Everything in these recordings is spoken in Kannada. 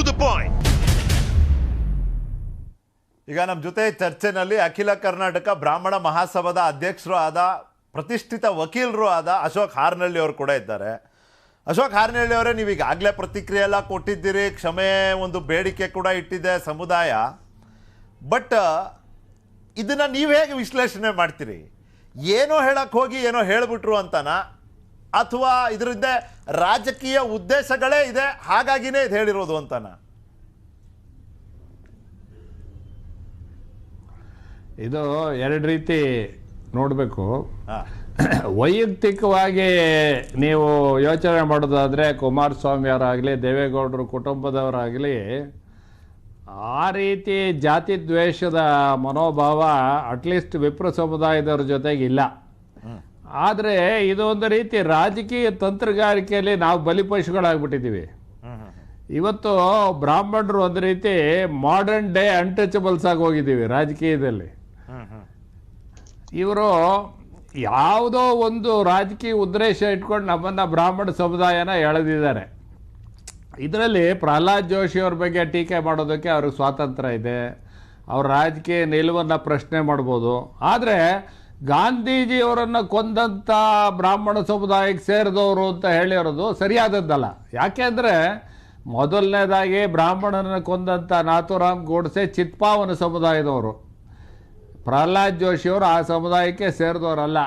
to the point. ಈಗ ನಮ್ಮ ಜೊತೆ ಚರ್ಚೆನಲ್ಲಿ ಅಖಿಲ ಕರ್ನಾಟಕ ಬ್ರಾಹ್ಮಣ ಮಹಾಸಭಾದ ಅಧ್ಯಕ್ಷರು ಆದ, ಪ್ರತಿಷ್ಠಿತ ವಕೀಲರು ಆದ ಅಶೋಕ್ ಹಾರ್ನಳ್ಳಿ ಅವರು ಕೂಡ ಇದ್ದಾರೆ. ಅಶೋಕ್ ಹಾರ್ನಳ್ಳಿ ಅವರೇ, ನೀವು ಈಗಾಗಲೇ ಪ್ರತಿಕ್ರಿಯೆ ಎಲ್ಲ ಕೊಟ್ಟಿದ್ದೀರಿ, ಕ್ಷಮೆ ಒಂದು ಬೇಡಿಕೆ ಕೂಡ ಇಟ್ಟಿದೆ ಸಮುದಾಯ. ಬಟ್, ಇದನ್ನು ನೀವು ಹೇಗೆ ವಿಶ್ಲೇಷಣೆ ಮಾಡ್ತೀರಿ? ಏನೋ ಹೇಳಕ್ಕೆ ಹೋಗಿ, ಏನೋ ಹೇಳಿಬಿಟ್ರು ಅಂತನಾ? ಅಥವಾ ಇದರಿಂದ ರಾಜಕೀಯ ಉದ್ದೇಶಗಳೇ ಇದೆ ಹಾಗಾಗಿನೇ ಇದು ಹೇಳಿರೋದು ಅಂತಾನ? ಇದು ಎರಡು ರೀತಿ ನೋಡಬೇಕು. ವೈಯಕ್ತಿಕವಾಗಿ ನೀವು ಯೋಚನೆ ಮಾಡೋದಾದರೆ ಕುಮಾರಸ್ವಾಮಿ ಅವರಾಗಲಿ ದೇವೇಗೌಡರು ಕುಟುಂಬದವರಾಗಲಿ ಆ ರೀತಿ ಜಾತಿ ದ್ವೇಷದ ಮನೋಭಾವ ಅಟ್ಲೀಸ್ಟ್ ವಿಪ್ರ ಸಮುದಾಯದವ್ರ ಜೊತೆಗೆ ಇಲ್ಲ ಇದು ಒಂದು ರೀತಿ ರಾಜಕೀಯ ತಂತ್ರಗಾರಿಕೆಯಲ್ಲಿ ನಾವು ಬಲಿಪಶುಗಳಾಗ್ಬಿಟ್ಟಿದ್ದೀವಿ ಇವತ್ತು ಬ್ರಾಹ್ಮಣರು ಒಂದು ರೀತಿ ಮಾಡರ್ನ್ ಡೇ ಅನ್ಟಚಬಲ್ಸ್ ಆಗಿ ಹೋಗಿದ್ದೀವಿ ರಾಜಕೀಯದಲ್ಲಿ. ಇವರು ಯಾವುದೋ ಒಂದು ರಾಜಕೀಯ ಉದ್ದೇಶ ಇಟ್ಕೊಂಡು ನಮ್ಮನ್ನು ಬ್ರಾಹ್ಮಣ ಸಮುದಾಯನ ಎಳೆದಿದ್ದಾರೆ. ಇದರಲ್ಲಿ ಪ್ರಹ್ಲಾದ್ ಜೋಶಿ ಅವ್ರ ಬಗ್ಗೆ ಟೀಕೆ ಮಾಡೋದಕ್ಕೆ ಅವ್ರಿಗೆ ಸ್ವಾತಂತ್ರ್ಯ ಇದೆ. ಅವ್ರ ರಾಜಕೀಯ ನಿಲುವನ್ನು ಪ್ರಶ್ನೆ ಮಾಡ್ಬೋದು. ಆದರೆ ಗಾಂಧೀಜಿಯವರನ್ನು ಕೊಂದಂಥ ಬ್ರಾಹ್ಮಣ ಸಮುದಾಯಕ್ಕೆ ಸೇರಿದವರು ಅಂತ ಹೇಳಿರೋದು ಸರಿಯಾದದ್ದಲ್ಲ. ಯಾಕೆಂದರೆ ಮೊದಲನೇದಾಗಿ ಬ್ರಾಹ್ಮಣನ ಕೊಂದಂಥ ನಾಥುರಾಮ್ ಗೋಡ್ಸೆ ಚಿತ್ಪಾವನ ಸಮುದಾಯದವರು. ಪ್ರಹ್ಲಾದ್ ಜೋಶಿಯವರು ಆ ಸಮುದಾಯಕ್ಕೆ ಸೇರಿದವರಲ್ಲ.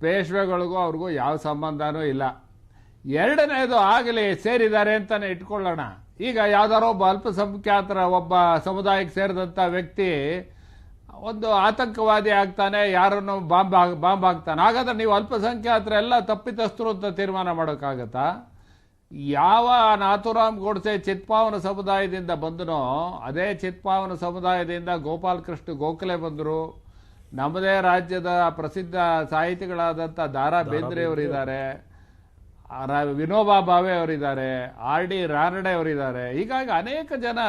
ಪೇಶ್ವೆಗಳಿಗೂ ಅವ್ರಿಗೂ ಯಾವ ಸಂಬಂಧನೂ ಇಲ್ಲ. ಎರಡನೇದು ಆಗಲಿ ಸೇರಿದ್ದಾರೆ ಅಂತಲೇ ಇಟ್ಕೊಳ್ಳೋಣ. ಈಗ ಯಾವ್ದಾರೋ ಒಬ್ಬ ಅಲ್ಪಸಂಖ್ಯಾತರ ಒಬ್ಬ ಸಮುದಾಯಕ್ಕೆ ಸೇರಿದಂಥ ವ್ಯಕ್ತಿ ಒಂದು ಆತಂಕವಾದಿ ಆಗ್ತಾನೆ ಯಾರನ್ನು ಬಾಂಬ್ ಬಾಂಬ್ ಹಾಕ್ತಾನೆ. ಹಾಗಾದ್ರೆ ನೀವು ಅಲ್ಪಸಂಖ್ಯಾತರ ಎಲ್ಲ ತಪ್ಪಿತಸ್ಥರು ಅಂತ ತೀರ್ಮಾನ ಮಾಡೋಕ್ಕಾಗತ್ತಾ? ಯಾವ ನಾಥುರಾಮ್ ಗೋಡ್ಸೆ ಚಿತ್ಪಾವನ ಸಮುದಾಯದಿಂದ ಬಂದನೋ ಅದೇ ಚಿತ್ಪಾವನ ಸಮುದಾಯದಿಂದ ಗೋಪಾಲ್ ಕೃಷ್ಣ ಗೋಖಲೆ ಬಂದರು. ನಮ್ಮದೇ ರಾಜ್ಯದ ಪ್ರಸಿದ್ಧ ಸಾಹಿತಿಗಳಾದಂಥ ದಾರಾ ಬೇಂದ್ರೆ ಅವರಿದ್ದಾರೆ ವಿನೋಬಾ ಭಾವೆ ಅವರಿದ್ದಾರೆ ಆರ್ ಡಿ ರಾನಡೆ ಅವರಿದ್ದಾರೆ. ಹೀಗಾಗಿ ಅನೇಕ ಜನ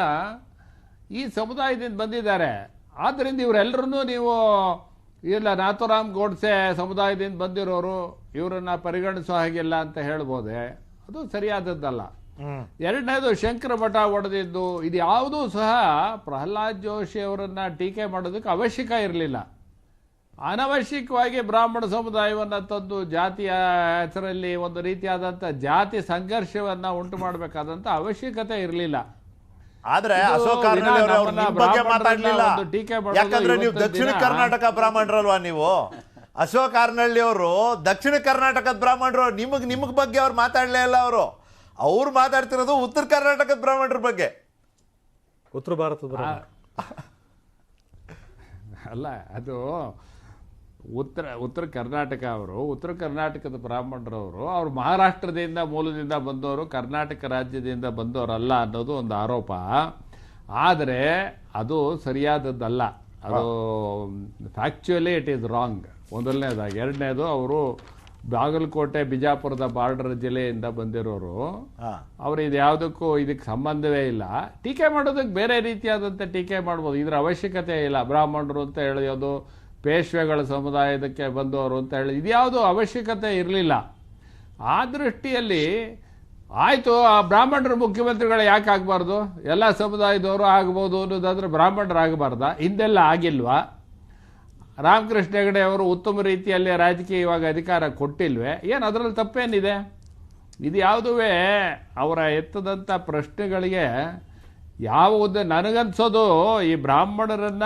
ಈ ಸಮುದಾಯದಿಂದ ಬಂದಿದ್ದಾರೆ. ಆದ್ದರಿಂದ ಇವರೆಲ್ಲರನ್ನೂ ನೀವು ಇಲ್ಲ ನಾಥುರಾಮ್ ಗೋಡ್ಸೆ ಸಮುದಾಯದಿಂದ ಬಂದಿರೋರು ಇವರನ್ನ ಪರಿಗಣಿಸೋ ಹಾಗಿಲ್ಲ ಅಂತ ಹೇಳ್ಬೋದೆ? ಅದು ಸರಿಯಾದದ್ದಲ್ಲ. ಎರಡನೇದು ಶಂಕರ ಮಠ ಒಡೆದಿದ್ದು ಇದು ಯಾವುದೂ ಸಹ ಪ್ರಹ್ಲಾದ್ ಜೋಶಿ ಅವರನ್ನು ಟೀಕೆ ಮಾಡೋದಕ್ಕೆ ಅವಶ್ಯಕ ಇರಲಿಲ್ಲ. ಅನವಶ್ಯಕವಾಗಿ ಬ್ರಾಹ್ಮಣ ಸಮುದಾಯವನ್ನು ತಂದು ಜಾತಿಯ ಹೆಸರಲ್ಲಿ ಒಂದು ರೀತಿಯಾದಂಥ ಜಾತಿ ಸಂಘರ್ಷವನ್ನು ಉಂಟು ಮಾಡಬೇಕಾದಂಥ ಅವಶ್ಯಕತೆ ಇರಲಿಲ್ಲ. ಆದ್ರೆ ಅಶೋಕ್ ಬಗ್ಗೆ ಮಾತಾಡ್ಲಿಲ್ಲ. ಯಾಕಂದ್ರೆ ನೀವು ದಕ್ಷಿಣ ಕರ್ನಾಟಕ ಬ್ರಾಹ್ಮಣರಲ್ವಾ ನೀವು? ಅಶೋಕ್ ಆರ್ನಳ್ಳಿ ಅವರು ದಕ್ಷಿಣ ಕರ್ನಾಟಕದ ಬ್ರಾಹ್ಮಣರು ನಿಮಗ್ ನಿಮಗ್ ಬಗ್ಗೆ ಅವ್ರು ಮಾತಾಡ್ಲೇ ಇಲ್ಲ ಅವರು. ಅವ್ರು ಮಾತಾಡ್ತಿರೋದು ಉತ್ತರ ಕರ್ನಾಟಕದ ಬ್ರಾಹ್ಮಣರ ಬಗ್ಗೆ. ಉತ್ತರ ಭಾರತದ. ಅಲ್ಲ ಅದು ಉತ್ತರ ಉತ್ತರ ಕರ್ನಾಟಕ ಅವರು ಉತ್ತರ ಕರ್ನಾಟಕದ ಬ್ರಾಹ್ಮಣರವರು ಅವರು ಮಹಾರಾಷ್ಟ್ರದಿಂದ ಮೂಲದಿಂದ ಬಂದವರು ಕರ್ನಾಟಕ ರಾಜ್ಯದಿಂದ ಬಂದವರಲ್ಲ ಅನ್ನೋದು ಒಂದು ಆರೋಪ. ಆದರೆ ಅದು ಸರಿಯಾದದ್ದಲ್ಲ. ಅದು ಫ್ಯಾಕ್ಚುಯಲಿ ಇಟ್ ಈಸ್ ರಾಂಗ್ ಮೊದಲನೇದಾಗಿ ಎರಡನೇದು ಅವರು ಬಾಗಲಕೋಟೆ ಬಿಜಾಪುರದ ಬಾರ್ಡರ್ ಜಿಲ್ಲೆಯಿಂದ ಬಂದಿರೋರು. ಅವರು ಇದು ಯಾವುದಕ್ಕೂ ಇದಕ್ಕೆ ಸಂಬಂಧವೇ ಇಲ್ಲ. ಟೀಕೆ ಮಾಡೋದಕ್ಕೆ ಬೇರೆ ರೀತಿಯಾದಂಥ ಟೀಕೆ ಮಾಡ್ಬೋದು. ಇದರ ಅವಶ್ಯಕತೆ ಇಲ್ಲ. ಬ್ರಾಹ್ಮಣರು ಅಂತ ಹೇಳೋದು ಪೇಶ್ವೆಗಳ ಸಮುದಾಯದಕ್ಕೆ ಬಂದವರು ಅಂತ ಹೇಳಿ ಇದ್ಯಾವುದು ಅವಶ್ಯಕತೆ ಇರಲಿಲ್ಲ. ಆ ದೃಷ್ಟಿಯಲ್ಲಿ ಆಯಿತು, ಆ ಬ್ರಾಹ್ಮಣರು ಮುಖ್ಯಮಂತ್ರಿಗಳು ಯಾಕೆ ಆಗಬಾರ್ದು? ಎಲ್ಲ ಸಮುದಾಯದವರು ಆಗ್ಬೋದು ಅನ್ನೋದಾದರೆ ಬ್ರಾಹ್ಮಣರು ಆಗಬಾರ್ದ ಹಿಂದೆಲ್ಲ ಆಗಿಲ್ವಾ? ರಾಮಕೃಷ್ಣ ಹೆಗಡೆ ಅವರು ಉತ್ತಮ ರೀತಿಯಲ್ಲಿ ರಾಜಕೀಯವಾಗಿ ಅಧಿಕಾರ ಕೊಟ್ಟಿಲ್ವೇ? ಏನು ಅದರಲ್ಲಿ ತಪ್ಪೇನಿದೆ? ಇದು ಯಾವುದೂ ಅವರ ಎತ್ತದಂಥ ಪ್ರಶ್ನೆಗಳಿಗೆ ಯಾವ ಉದ್ದ ನನಗನ್ಸೋದು ಈ ಬ್ರಾಹ್ಮಣರನ್ನ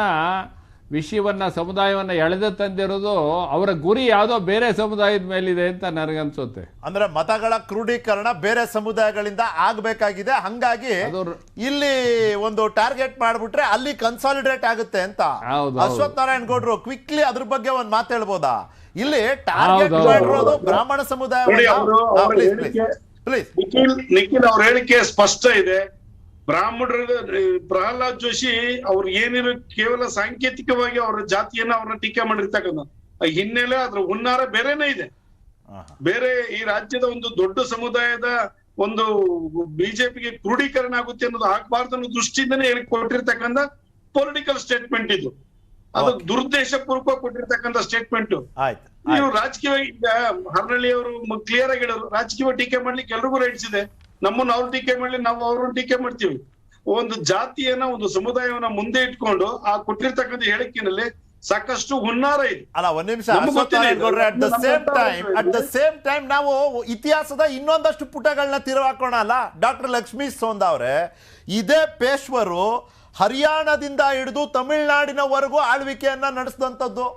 ವಿಷಯವನ್ನ ಸಮುದಾಯವನ್ನ ಎಳೆದು ತಂದಿರೋದು ಅವರ ಗುರಿ ಯಾವುದೋ ಬೇರೆ ಸಮುದಾಯದ ಮೇಲಿದೆ ಅಂತ ನನಗನ್ಸುತ್ತೆ. ಅಂದ್ರೆ ಮತಗಳ ಕ್ರೋಢೀಕರಣ ಬೇರೆ ಸಮುದಾಯಗಳಿಂದ ಆಗಬೇಕಾಗಿದೆ. ಹಂಗಾಗಿ ಇಲ್ಲಿ ಒಂದು ಟಾರ್ಗೆಟ್ ಮಾಡ್ಬಿಟ್ರೆ ಅಲ್ಲಿ ಕನ್ಸಾಲಿಡೇಟ್ ಆಗುತ್ತೆ ಅಂತ. ಹೌದು, ನಾರಾಯಣ ಅಶ್ವಥ್ ನಾರಾಯಣ್ ಗೌಡ್ರು ಕ್ವಿಕ್ಲಿ ಅದ್ರ ಬಗ್ಗೆ ಒಂದು ಮಾತು ಹೇಳ್ಬೋದಾ? ಇಲ್ಲಿ ಟಾರ್ಗೆಟ್. ಮಾಡಿರೋದು ಬ್ರಾಹ್ಮಣ ಸಮುದಾಯ ಪ್ಲೀಸ್ ನಿಖಿಲ್ ನಿಖಿಲ್ ಅವ್ರ ಹೇಳಿಕೆ ಸ್ಪಷ್ಟ ಇದೆ. ಬ್ರಾಹ್ಮಣರ ಪ್ರಹ್ಲಾದ್ ಜೋಶಿ ಅವ್ರು ಏನಿರೋ ಕೇವಲ ಸಾಂಕೇತಿಕವಾಗಿ ಅವರ ಜಾತಿಯನ್ನ ಅವ್ರನ್ನ ಟೀಕೆ ಮಾಡಿರ್ತಕ್ಕಂಥ ಹಿನ್ನೆಲೆ ಅದ್ರ ಹುನ್ನಾರ ಬೇರೆನೇ ಇದೆ. ಬೇರೆ ಈ ರಾಜ್ಯದ ಒಂದು ದೊಡ್ಡ ಸಮುದಾಯದ ಒಂದು ಬಿಜೆಪಿಗೆ ಕ್ರೋಢೀಕರಣ ಆಗುತ್ತೆ ಅನ್ನೋದು ಆಗ್ಬಾರ್ದು ಅನ್ನೋ ದೃಷ್ಟಿಯಿಂದನೇ ಹೇಳಿ ಕೊಟ್ಟಿರ್ತಕ್ಕಂಥ ಪೊಲಿಟಿಕಲ್ ಸ್ಟೇಟ್ಮೆಂಟ್ ಇದು. ಅದು ದುರುದ್ದೇಶ ಪೂರ್ವಕ ಕೊಟ್ಟಿರ್ತಕ್ಕಂಥ ಸ್ಟೇಟ್ಮೆಂಟ್ ನೀವು ರಾಜಕೀಯವಾಗಿ ಈಗ ಹರನಳ್ಳಿ ಅವರು ಕ್ಲಿಯರ್ ಆಗಿ ಹೇಳೋರು ರಾಜಕೀಯ ಟೀಕೆ ಮಾಡ್ಲಿಕ್ಕೆ ಎಲ್ರಿಗೂ ರೈಟ್ಸ್ ಇದೆ. ನಮ್ಮನ್ನ ಅವ್ರು ಟೀಕೆ ಮಾಡ್ಲಿ ನಾವು ಅವ್ರನ್ನ ಟೀಕೆ ಮಾಡ್ತೀವಿ. ಒಂದು ಜಾತಿಯನ್ನ ಒಂದು ಸಮುದಾಯವನ್ನ ಮುಂದೆ ಇಟ್ಕೊಂಡು ಆ ಕೊಟ್ಟಿರ್ತಕ್ಕಂಥ ಹೇಳಿಕೆನಲ್ಲಿ ಸಾಕಷ್ಟು ಹುನ್ನಾರ ಇದೆ. ಅಲ್ಲ ಒಂದ್ ನಿಮಿಷ at the same time at the same time ನಾವು ಇತಿಹಾಸದ ಇನ್ನೊಂದಷ್ಟು ಪುಟಗಳನ್ನ ತಿರುವಾಕೋಣ ಅಲ್ಲ? ಡಾಕ್ಟರ್ ಲಕ್ಷ್ಮೀ ಸೋಂದ ಅವರೇ ಇದೇ ಪೇಶ್ವರು ಹರಿಯಾಣದಿಂದ ಹಿಡಿದು ತಮಿಳುನಾಡಿನವರೆಗೂ ಆಳ್ವಿಕೆಯನ್ನ ನಡೆಸಿದಂಥದ್ದು.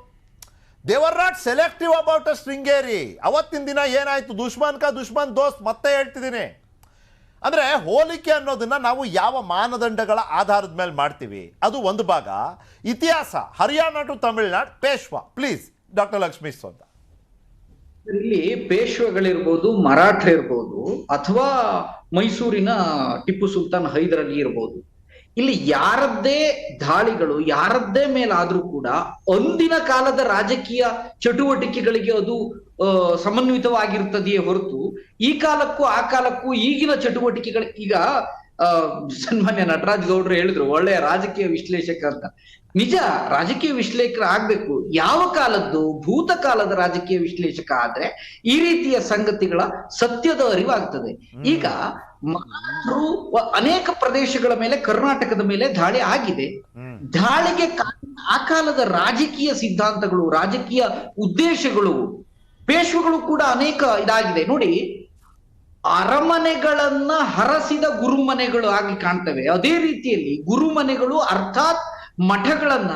They were not selective about a Sringeri ಅವತ್ತಿನ ದಿನ ಏನಾಯ್ತು? ದುಶ್ಮನ್ ಕಾ ದುಶ್ಮನ್ ದೋಸ್ತ್ ಮತ್ತೆ ಹೇಳ್ತಿದ್ದೀನಿ. ಅಂದ್ರೆ ಹೋಲಿಕೆ ಅನ್ನೋದನ್ನ ನಾವು ಯಾವ ಮಾನದಂಡಗಳ ಆಧಾರದ ಮೇಲೆ ಮಾಡ್ತೀವಿ? ಅದು ಒಂದು ಭಾಗ. ಇತಿಹಾಸ, Haryana to Tamil Nadu, Peshwa. Please, doctor Lakshmi ಸ್ವಂತ ಇಲ್ಲಿ ಪೇಶ್ವಗಳಿರ್ಬೋದು ಮರಾಠ ಇರ್ಬೋದು ಅಥವಾ ಮೈಸೂರಿನ ಟಿಪ್ಪು ಸುಲ್ತಾನ್ ಹೈದರ್ ಅಲಿ ಇರ್ಬೋದು. ಇಲ್ಲಿ ಯಾರದ್ದೇ ದಾಳಿಗಳು, ಯಾರದ್ದೇ ಮೇಲಾದ್ರೂ ಕೂಡ ಅಂದಿನ ಕಾಲದ ರಾಜಕೀಯ ಚಟುವಟಿಕೆಗಳಿಗೆ ಅದು ಸಮನ್ವಿತವಾಗಿರ್ತದೆಯೇ ಹೊರತು ಈ ಕಾಲಕ್ಕೂ ಆ ಕಾಲಕ್ಕೂ ಈಗಿನ ಚಟುವಟಿಕೆಗಳು, ಈಗ ಸನ್ಮಾನ್ಯ ನಟರಾಜ್ ಗೌಡ್ರು ಹೇಳಿದ್ರು ಒಳ್ಳೆಯ ರಾಜಕೀಯ ವಿಶ್ಲೇಷಕ ಅಂತ. ನಿಜ ರಾಜಕೀಯ ವಿಶ್ಲೇಷಕ ಆಗ್ಬೇಕು. ಯಾವ ಕಾಲದ್ದು? ಭೂತಕಾಲದ ರಾಜಕೀಯ ವಿಶ್ಲೇಷಕ ಆದ್ರೆ ಈ ರೀತಿಯ ಸಂಗತಿಗಳ ಸತ್ಯದ ಅರಿವಾಗ್ತದೆ. ಈಗ ಅನೇಕ ಪ್ರದೇಶಗಳ ಮೇಲೆ ಕರ್ನಾಟಕದ ಮೇಲೆ ದಾಳಿ ಆಗಿದೆ. ದಾಳಿಗೆ ಆ ಕಾಲದ ರಾಜಕೀಯ ಸಿದ್ಧಾಂತಗಳು ರಾಜಕೀಯ ಉದ್ದೇಶಗಳು ಪೇಶ್ವಗಳು ಕೂಡ ಅನೇಕ ಇದಾಗಿದೆ. ನೋಡಿ ಅರಮನೆಗಳನ್ನ ಹರಸಿದ ಗುರುಮನೆಗಳು ಆಗಿ ಕಾಣ್ತವೆ. ಅದೇ ರೀತಿಯಲ್ಲಿ ಗುರುಮನೆಗಳು ಅರ್ಥಾತ್ ಮಠಗಳನ್ನ,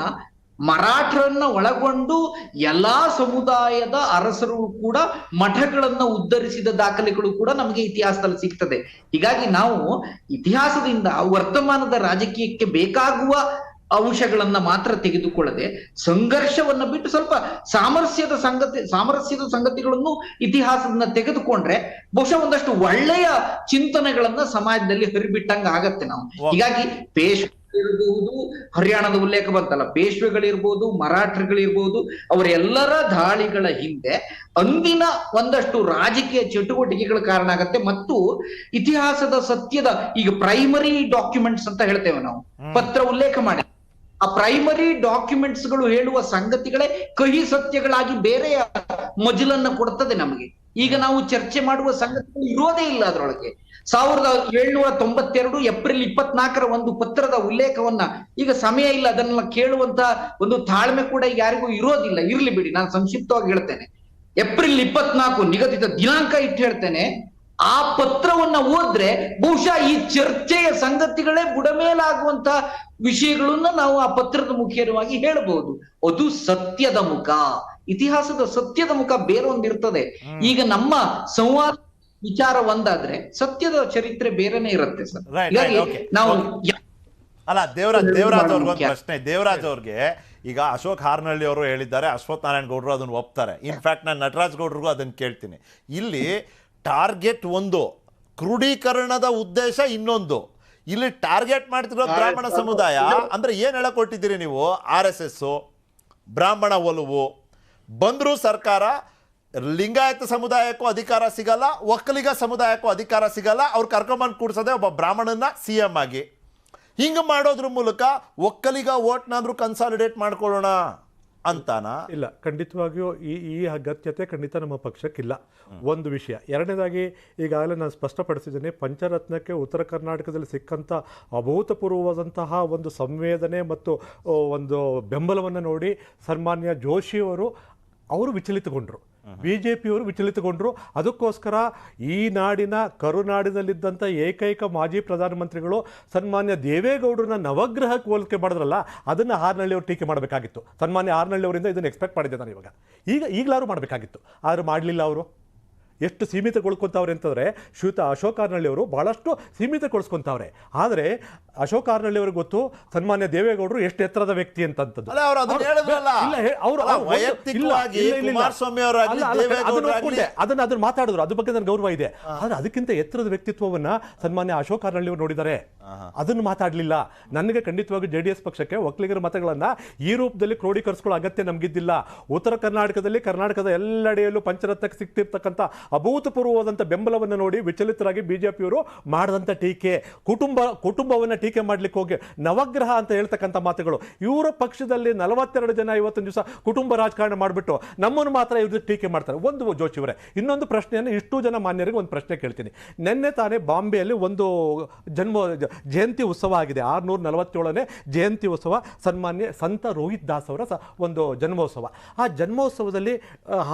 ಮರಾಠರನ್ನ ಒಳಗೊಂಡು ಎಲ್ಲಾ ಸಮುದಾಯದ ಅರಸರು ಕೂಡ ಮಠಗಳನ್ನ ಉದ್ಧರಿಸಿದ ದಾಖಲೆಗಳು ಕೂಡ ನಮಗೆ ಇತಿಹಾಸದಲ್ಲಿ ಸಿಗ್ತದೆ. ಹೀಗಾಗಿ ನಾವು ಇತಿಹಾಸದಿಂದ ವರ್ತಮಾನದ ರಾಜಕೀಯಕ್ಕೆ ಬೇಕಾಗುವ ಅಂಶಗಳನ್ನ ಮಾತ್ರ ತೆಗೆದುಕೊಳ್ಳದೆ ಸಂಘರ್ಷವನ್ನ ಬಿಟ್ಟು ಸ್ವಲ್ಪ ಸಾಮರಸ್ಯದ ಸಂಗತಿ ಸಾಮರಸ್ಯದ ಸಂಗತಿಗಳನ್ನು ಇತಿಹಾಸದನ್ನ ತೆಗೆದುಕೊಂಡ್ರೆ ಬಹುಶಃ ಒಂದಷ್ಟು ಒಳ್ಳೆಯ ಚಿಂತನೆಗಳನ್ನ ಸಮಾಜದಲ್ಲಿ ಹರಿಬಿಟ್ಟಂಗ ಆಗತ್ತೆ ನಾವು. ಹೀಗಾಗಿ ಪೇಶ್ವೆಗಳಿರ್ಬಹುದು ಹರಿಯಾಣದ ಉಲ್ಲೇಖ ಬಂತಲ್ಲ ಪೇಶ್ವೆಗಳಿರ್ಬೋದು ಮರಾಠರುಗಳಿರ್ಬೋದು ಅವರೆಲ್ಲರ ದಾಳಿಗಳ ಹಿಂದೆ ಅಂದಿನ ಒಂದಷ್ಟು ರಾಜಕೀಯ ಚಟುವಟಿಕೆಗಳ ಕಾರಣ ಆಗತ್ತೆ ಮತ್ತು ಇತಿಹಾಸದ ಸತ್ಯದ ಈಗ ಪ್ರೈಮರಿ ಡಾಕ್ಯುಮೆಂಟ್ಸ್ ಅಂತ ಹೇಳ್ತೇವೆ ನಾವು. ಪತ್ರ ಉಲ್ಲೇಖ ಮಾಡಿ. ಆ ಪ್ರೈಮರಿ ಡಾಕ್ಯುಮೆಂಟ್ಸ್ಗಳು ಹೇಳುವ ಸಂಗತಿಗಳೇ ಕಹಿ ಸತ್ಯಗಳಾಗಿ ಬೇರೆ ಮಜಲನ್ನ ಕೊಡ್ತದೆ ನಮಗೆ. ಈಗ ನಾವು ಚರ್ಚೆ ಮಾಡುವ ಸಂಗತಿಗಳು ಇರೋದೇ ಇಲ್ಲ ಅದರೊಳಗೆ. ಸಾವಿರದ ಏಳ್ನೂರ ತೊಂಬತ್ತೆರಡು ಏಪ್ರಿಲ್ ಇಪ್ಪತ್ನಾಲ್ಕರ ಒಂದು ಪತ್ರದ ಉಲ್ಲೇಖವನ್ನ ಈಗ ಸಮಯ ಇಲ್ಲ ಅದನ್ನ ಕೇಳುವಂತ ಒಂದು ತಾಳ್ಮೆ ಕೂಡ ಯಾರಿಗೂ ಇರೋದಿಲ್ಲ. ಇರ್ಲಿ ಬಿಡಿ, ನಾನು ಸಂಕ್ಷಿಪ್ತವಾಗಿ ಹೇಳ್ತೇನೆ. ಏಪ್ರಿಲ್ ಇಪ್ಪತ್ನಾಲ್ಕು ನಿಗದಿತ ದಿನಾಂಕ ಇಟ್ಟು ಹೇಳ್ತೇನೆ. ಆ ಪತ್ರವನ್ನ ಓದ್ರೆ ಬಹುಶಃ ಈ ಚರ್ಚೆಯ ಸಂಗತಿಗಳೇ ಬುಡಮೇಲಾಗುವಂತ ವಿಷಯಗಳನ್ನ ನಾವು ಆ ಪತ್ರದ ಮುಖೇನವಾಗಿ ಹೇಳಬಹುದು ಅದು ಸತ್ಯದ ಮುಖ. ಇತಿಹಾಸದ ಸತ್ಯದ ಮುಖ ಬೇರೊಂದಿರ್ತದೆ ಈಗ ನಮ್ಮ ಸಂವಾದ ವಿಚಾರ ಒಂದಾದ್ರೆ ಸತ್ಯದ ಚರಿತ್ರೆ ಬೇರೆನೆ ಇರುತ್ತೆ ಸರ್. ಹೀಗಾಗಿ. ನಾವು ಅಲ್ಲ ದೇವರಾಜ್ ದೇವರಾಜ್ ಅವ್ರಿಗೆ ಪ್ರಶ್ನೆ. ದೇವರಾಜ್ ಅವ್ರಿಗೆ ಈಗ ಅಶೋಕ್ ಹಾರ್ನಳ್ಳಿ ಅವರು ಹೇಳಿದ್ದಾರೆ ಅಶ್ವಥ್ ನಾರಾಯಣ ಗೌಡರು ಅದನ್ನು ಒಪ್ತಾರೆ. ಇನ್ಫ್ಯಾಕ್ಟ್ ನಾನು ನಟರಾಜ್ ಗೌಡ್ರಿಗೂ ಅದನ್ನು ಕೇಳ್ತೀನಿ. ಇಲ್ಲಿ ಟಾರ್ಗೆಟ್ ಒಂದು ಕ್ರೋಢೀಕರಣದ ಉದ್ದೇಶ ಇನ್ನೊಂದು. ಇಲ್ಲಿ ಟಾರ್ಗೆಟ್ ಮಾಡ್ತಿರೋ ಬ್ರಾಹ್ಮಣ ಸಮುದಾಯ ಅಂದ್ರೆ ಏನು ಹೇಳಕೊಟ್ಟಿದ್ದೀರಿ ನೀವು? ಆರ್ ಎಸ್ ಎಸ್ ಬ್ರಾಹ್ಮಣ ಒಲವು. ಬಂದರೂ ಸರ್ಕಾರ ಲಿಂಗಾಯತ ಸಮುದಾಯಕ್ಕೂ ಅಧಿಕಾರ ಸಿಗಲ್ಲ ಒಕ್ಕಲಿಗ ಸಮುದಾಯಕ್ಕೂ ಅಧಿಕಾರ ಸಿಗಲ್ಲ ಅವ್ರು ಕರ್ಕೊಂಬಂದು ಕೂಡ್ಸೋದೆ ಒಬ್ಬ ಬ್ರಾಹ್ಮಣನ ಸಿ ಎಂ ಆಗಿ. ಹಿಂಗೆ ಮಾಡೋದ್ರ ಮೂಲಕ ಒಕ್ಕಲಿಗ ಓಟ್ನಾದ್ರೂ ಕನ್ಸಾಲಿಡೇಟ್ ಮಾಡ್ಕೊಳ್ಳೋಣ. ಅಂತಾನ? ಇಲ್ಲ, ಖಂಡಿತವಾಗಿಯೂ ಈ ಈ ಅಗತ್ಯತೆ ಖಂಡಿತ ನಮ್ಮ ಪಕ್ಷಕ್ಕಿಲ್ಲ. ಒಂದು ವಿಷಯ. ಎರಡನೇದಾಗಿ, ಈಗಾಗಲೇ ನಾನು ಸ್ಪಷ್ಟಪಡಿಸಿದ್ದೇನೆ, ಪಂಚರತ್ನಕ್ಕೆ ಉತ್ತರ ಕರ್ನಾಟಕದಲ್ಲಿ ಸಿಕ್ಕಂಥ ಅಭೂತಪೂರ್ವವಾದಂತಹ ಒಂದು ಸಂವೇದನೆ ಮತ್ತು ಒಂದು ಬೆಂಬಲವನ್ನು ನೋಡಿ ಸನ್ಮಾನ್ಯ ಜೋಶಿಯವರು ಅವರು ವಿಚಲಿತಗೊಂಡರು. ಬಿ ಜೆ ಪಿಯವರು ವಿಚಲಿತಗೊಂಡರು. ಅದಕ್ಕೋಸ್ಕರ ಈ ನಾಡಿನ ಕರುನಾಡಿನಲ್ಲಿದ್ದಂಥ ಏಕೈಕ ಮಾಜಿ ಪ್ರಧಾನಮಂತ್ರಿಗಳು ಸನ್ಮಾನ್ಯ ದೇವೇಗೌಡರನ್ನ ನವಗ್ರಹಕ್ಕೆ ಹೋಲಿಕೆ ಮಾಡಿದ್ರಲ್ಲ, ಅದನ್ನು ಹಾರ್ನಳ್ಳಿ ಅವರು ಟೀಕೆ ಮಾಡಬೇಕಾಗಿತ್ತು. ಸನ್ಮಾನ್ಯ ಹಾರ್ನಳ್ಳಿ ಅವರಿಂದ ಇದನ್ನು ಎಕ್ಸ್ಪೆಕ್ಟ್ ಮಾಡಿದ್ದೆ ನಾನು ಇವಾಗ. ಈಗ ಈಗಲಾರು ಮಾಡಬೇಕಾಗಿತ್ತು. ಆದರೂ ಮಾಡಲಿಲ್ಲ ಅವರು? ಎಷ್ಟು ಸೀಮಿತಗೊಳ್ಕೊತಾವ್ರೆ ಅಂತಂದರೆ ಶ್ರೀಯುತ ಅಶೋಕ್ ಅವರು ಭಾಳಷ್ಟು ಸೀಮಿತಗೊಳಿಸ್ಕೊತಾವ್ರೆ. ಆದರೆ ಅಶೋಕ್ ಅವ್ರಿಗೆ ಗೊತ್ತು ಸನ್ಮಾನ್ಯ ದೇವೇಗೌಡರು ಎಷ್ಟು ಎತ್ತರದ ವ್ಯಕ್ತಿ ಅಂತಂತದ್ದು. ಅದನ್ನ ಅದನ್ನ ಮಾತಾಡಿದ್ರು. ಅದ್ರ ಬಗ್ಗೆ ನನ್ನ ಗೌರವ ಇದೆ. ಆದ್ರೆ ಅದಕ್ಕಿಂತ ಎತ್ತರದ ವ್ಯಕ್ತಿತ್ವವನ್ನ ಸನ್ಮಾನ್ಯ ಅಶೋಕ್ ಅವರು ನೋಡಿದ್ದಾರೆ ಅದನ್ನು ಮಾತಾಡಲಿಲ್ಲ. ನನಗೆ ಖಂಡಿತವಾಗಿ ಜೆ ಡಿ ಎಸ್ ಪಕ್ಷಕ್ಕೆ ಒಕ್ಕಲಿಗರ ಮತಗಳನ್ನ ಈ ರೂಪದಲ್ಲಿ ಕ್ರೋಢೀಕರಿಸ್ಕೊಳ್ಳೋ ಅಗತ್ಯ ನಮಗಿದ್ದಿಲ್ಲ. ಉತ್ತರ ಕರ್ನಾಟಕದಲ್ಲಿ ಕರ್ನಾಟಕದ ಎಲ್ಲೆಡೆಯಲ್ಲೂ ಪಂಚರತ್ನಕ್ಕೆ ಸಿಗ್ತಿರ್ತಕ್ಕಂಥ ಅಭೂತಪೂರ್ವವಾದಂಥ ಬೆಂಬಲವನ್ನು ನೋಡಿ ವಿಚಲಿತರಾಗಿ ಬಿಜೆಪಿಯವರು ಮಾಡಿದಂಥ ಟೀಕೆ, ಕುಟುಂಬ, ಕುಟುಂಬವನ್ನು ಟೀಕೆ ಮಾಡಲಿಕ್ಕೆ ಹೋಗಿ ನವಗ್ರಹ ಅಂತ ಹೇಳ್ತಕ್ಕಂಥ ಮಾತುಗಳು. ಇವರ ಪಕ್ಷದಲ್ಲಿ ನಲವತ್ತೆರಡು ಜನ ಇವತ್ತೊಂದು ದಿವಸ ಕುಟುಂಬ ರಾಜಕಾರಣ ಮಾಡಿಬಿಟ್ಟು ನಮ್ಮನ್ನು ಮಾತ್ರ ಇವ್ರದ್ದು ಟೀಕೆ ಮಾಡ್ತಾರೆ. ಒಂದು ಜೋಶಿಯವರೇ, ಇನ್ನೊಂದು ಪ್ರಶ್ನೆಯನ್ನು ಇಷ್ಟು ಜನ ಮಾನ್ಯರಿಗೆ ಒಂದು ಪ್ರಶ್ನೆ ಕೇಳ್ತೀನಿ. ನಿನ್ನೆ ತಾನೇ ಬಾಂಬೆಯಲ್ಲಿ ಒಂದು ಜನ್ಮ, ಜಯಂತಿ ಉತ್ಸವ ಆಗಿದೆ. ಆರುನೂರ ನಲವತ್ತೇಳನೇ ಜಯಂತಿ ಉತ್ಸವ, ಸನ್ಮಾನ್ಯ ಸಂತ ರೋಹಿತ್ ದಾಸ್ ಅವರ ಸ, ಒಂದು ಜನ್ಮೋತ್ಸವ. ಆ ಜನ್ಮೋತ್ಸವದಲ್ಲಿ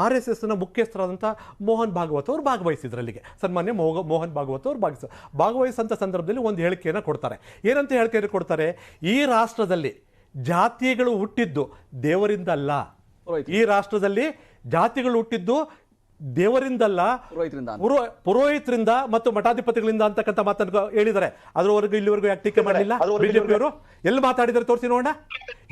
ಆರ್ ಎಸ್ ಎಸ್ನ ಮುಖ್ಯಸ್ಥರಾದಂಥ ಮೋಹನ್ ಭಾಗವತ್ ಅವರು ಭಾಗವಹಿಸಿದ್ರು ಅಲ್ಲಿಗೆ ಸನ್ಮಾನ್ಯ ಮೋಹ ಮೋಹನ್ ಭಾಗವತ್ ಅವರು ಭಾಗವಹಿಸ ಭಾಗವಹಿಸಂಥ ಸಂದರ್ಭದಲ್ಲಿ ಒಂದು ಹೇಳಿಕೆಯನ್ನು ಕೊಡ್ತಾರೆ. ಏನಂತ ಹೇಳಿಕೆಯನ್ನು ಕೊಡ್ತಾರೆ? ಈ ರಾಷ್ಟ್ರದಲ್ಲಿ ಜಾತಿಗಳು ಹುಟ್ಟಿದ್ದು ದೇವರಿಂದ ಅಲ್ಲ ಈ ರಾಷ್ಟ್ರದಲ್ಲಿ ಜಾತಿಗಳು ಹುಟ್ಟಿದ್ದು ದೇವರಿಂದಲ್ಲ ಪುರೋಹಿತರಿಂದ ಅಂತ. ಪುರೋ ಪುರೋಹಿತರಿಂದ ಮತ್ತು ಮಠಾಧಿಪತಿಗಳಿಂದ ಅಂತಕ್ಕಂಥ ಮಾತನ್ನು ಹೇಳಿದ್ದಾರೆ. ಅದ್ರವರೆಗೂ ಇಲ್ಲಿವರೆಗೂ ಯಾಕೆ ಟೀಕೆ ಮಾಡಲಿಲ್ಲ? ಬಿಜೆಪಿ ಅವರು? ಎಲ್ಲಿ ಮಾತಾಡಿದ್ದಾರೆ ತೋರಿಸಿ ನೋಡೋಣ.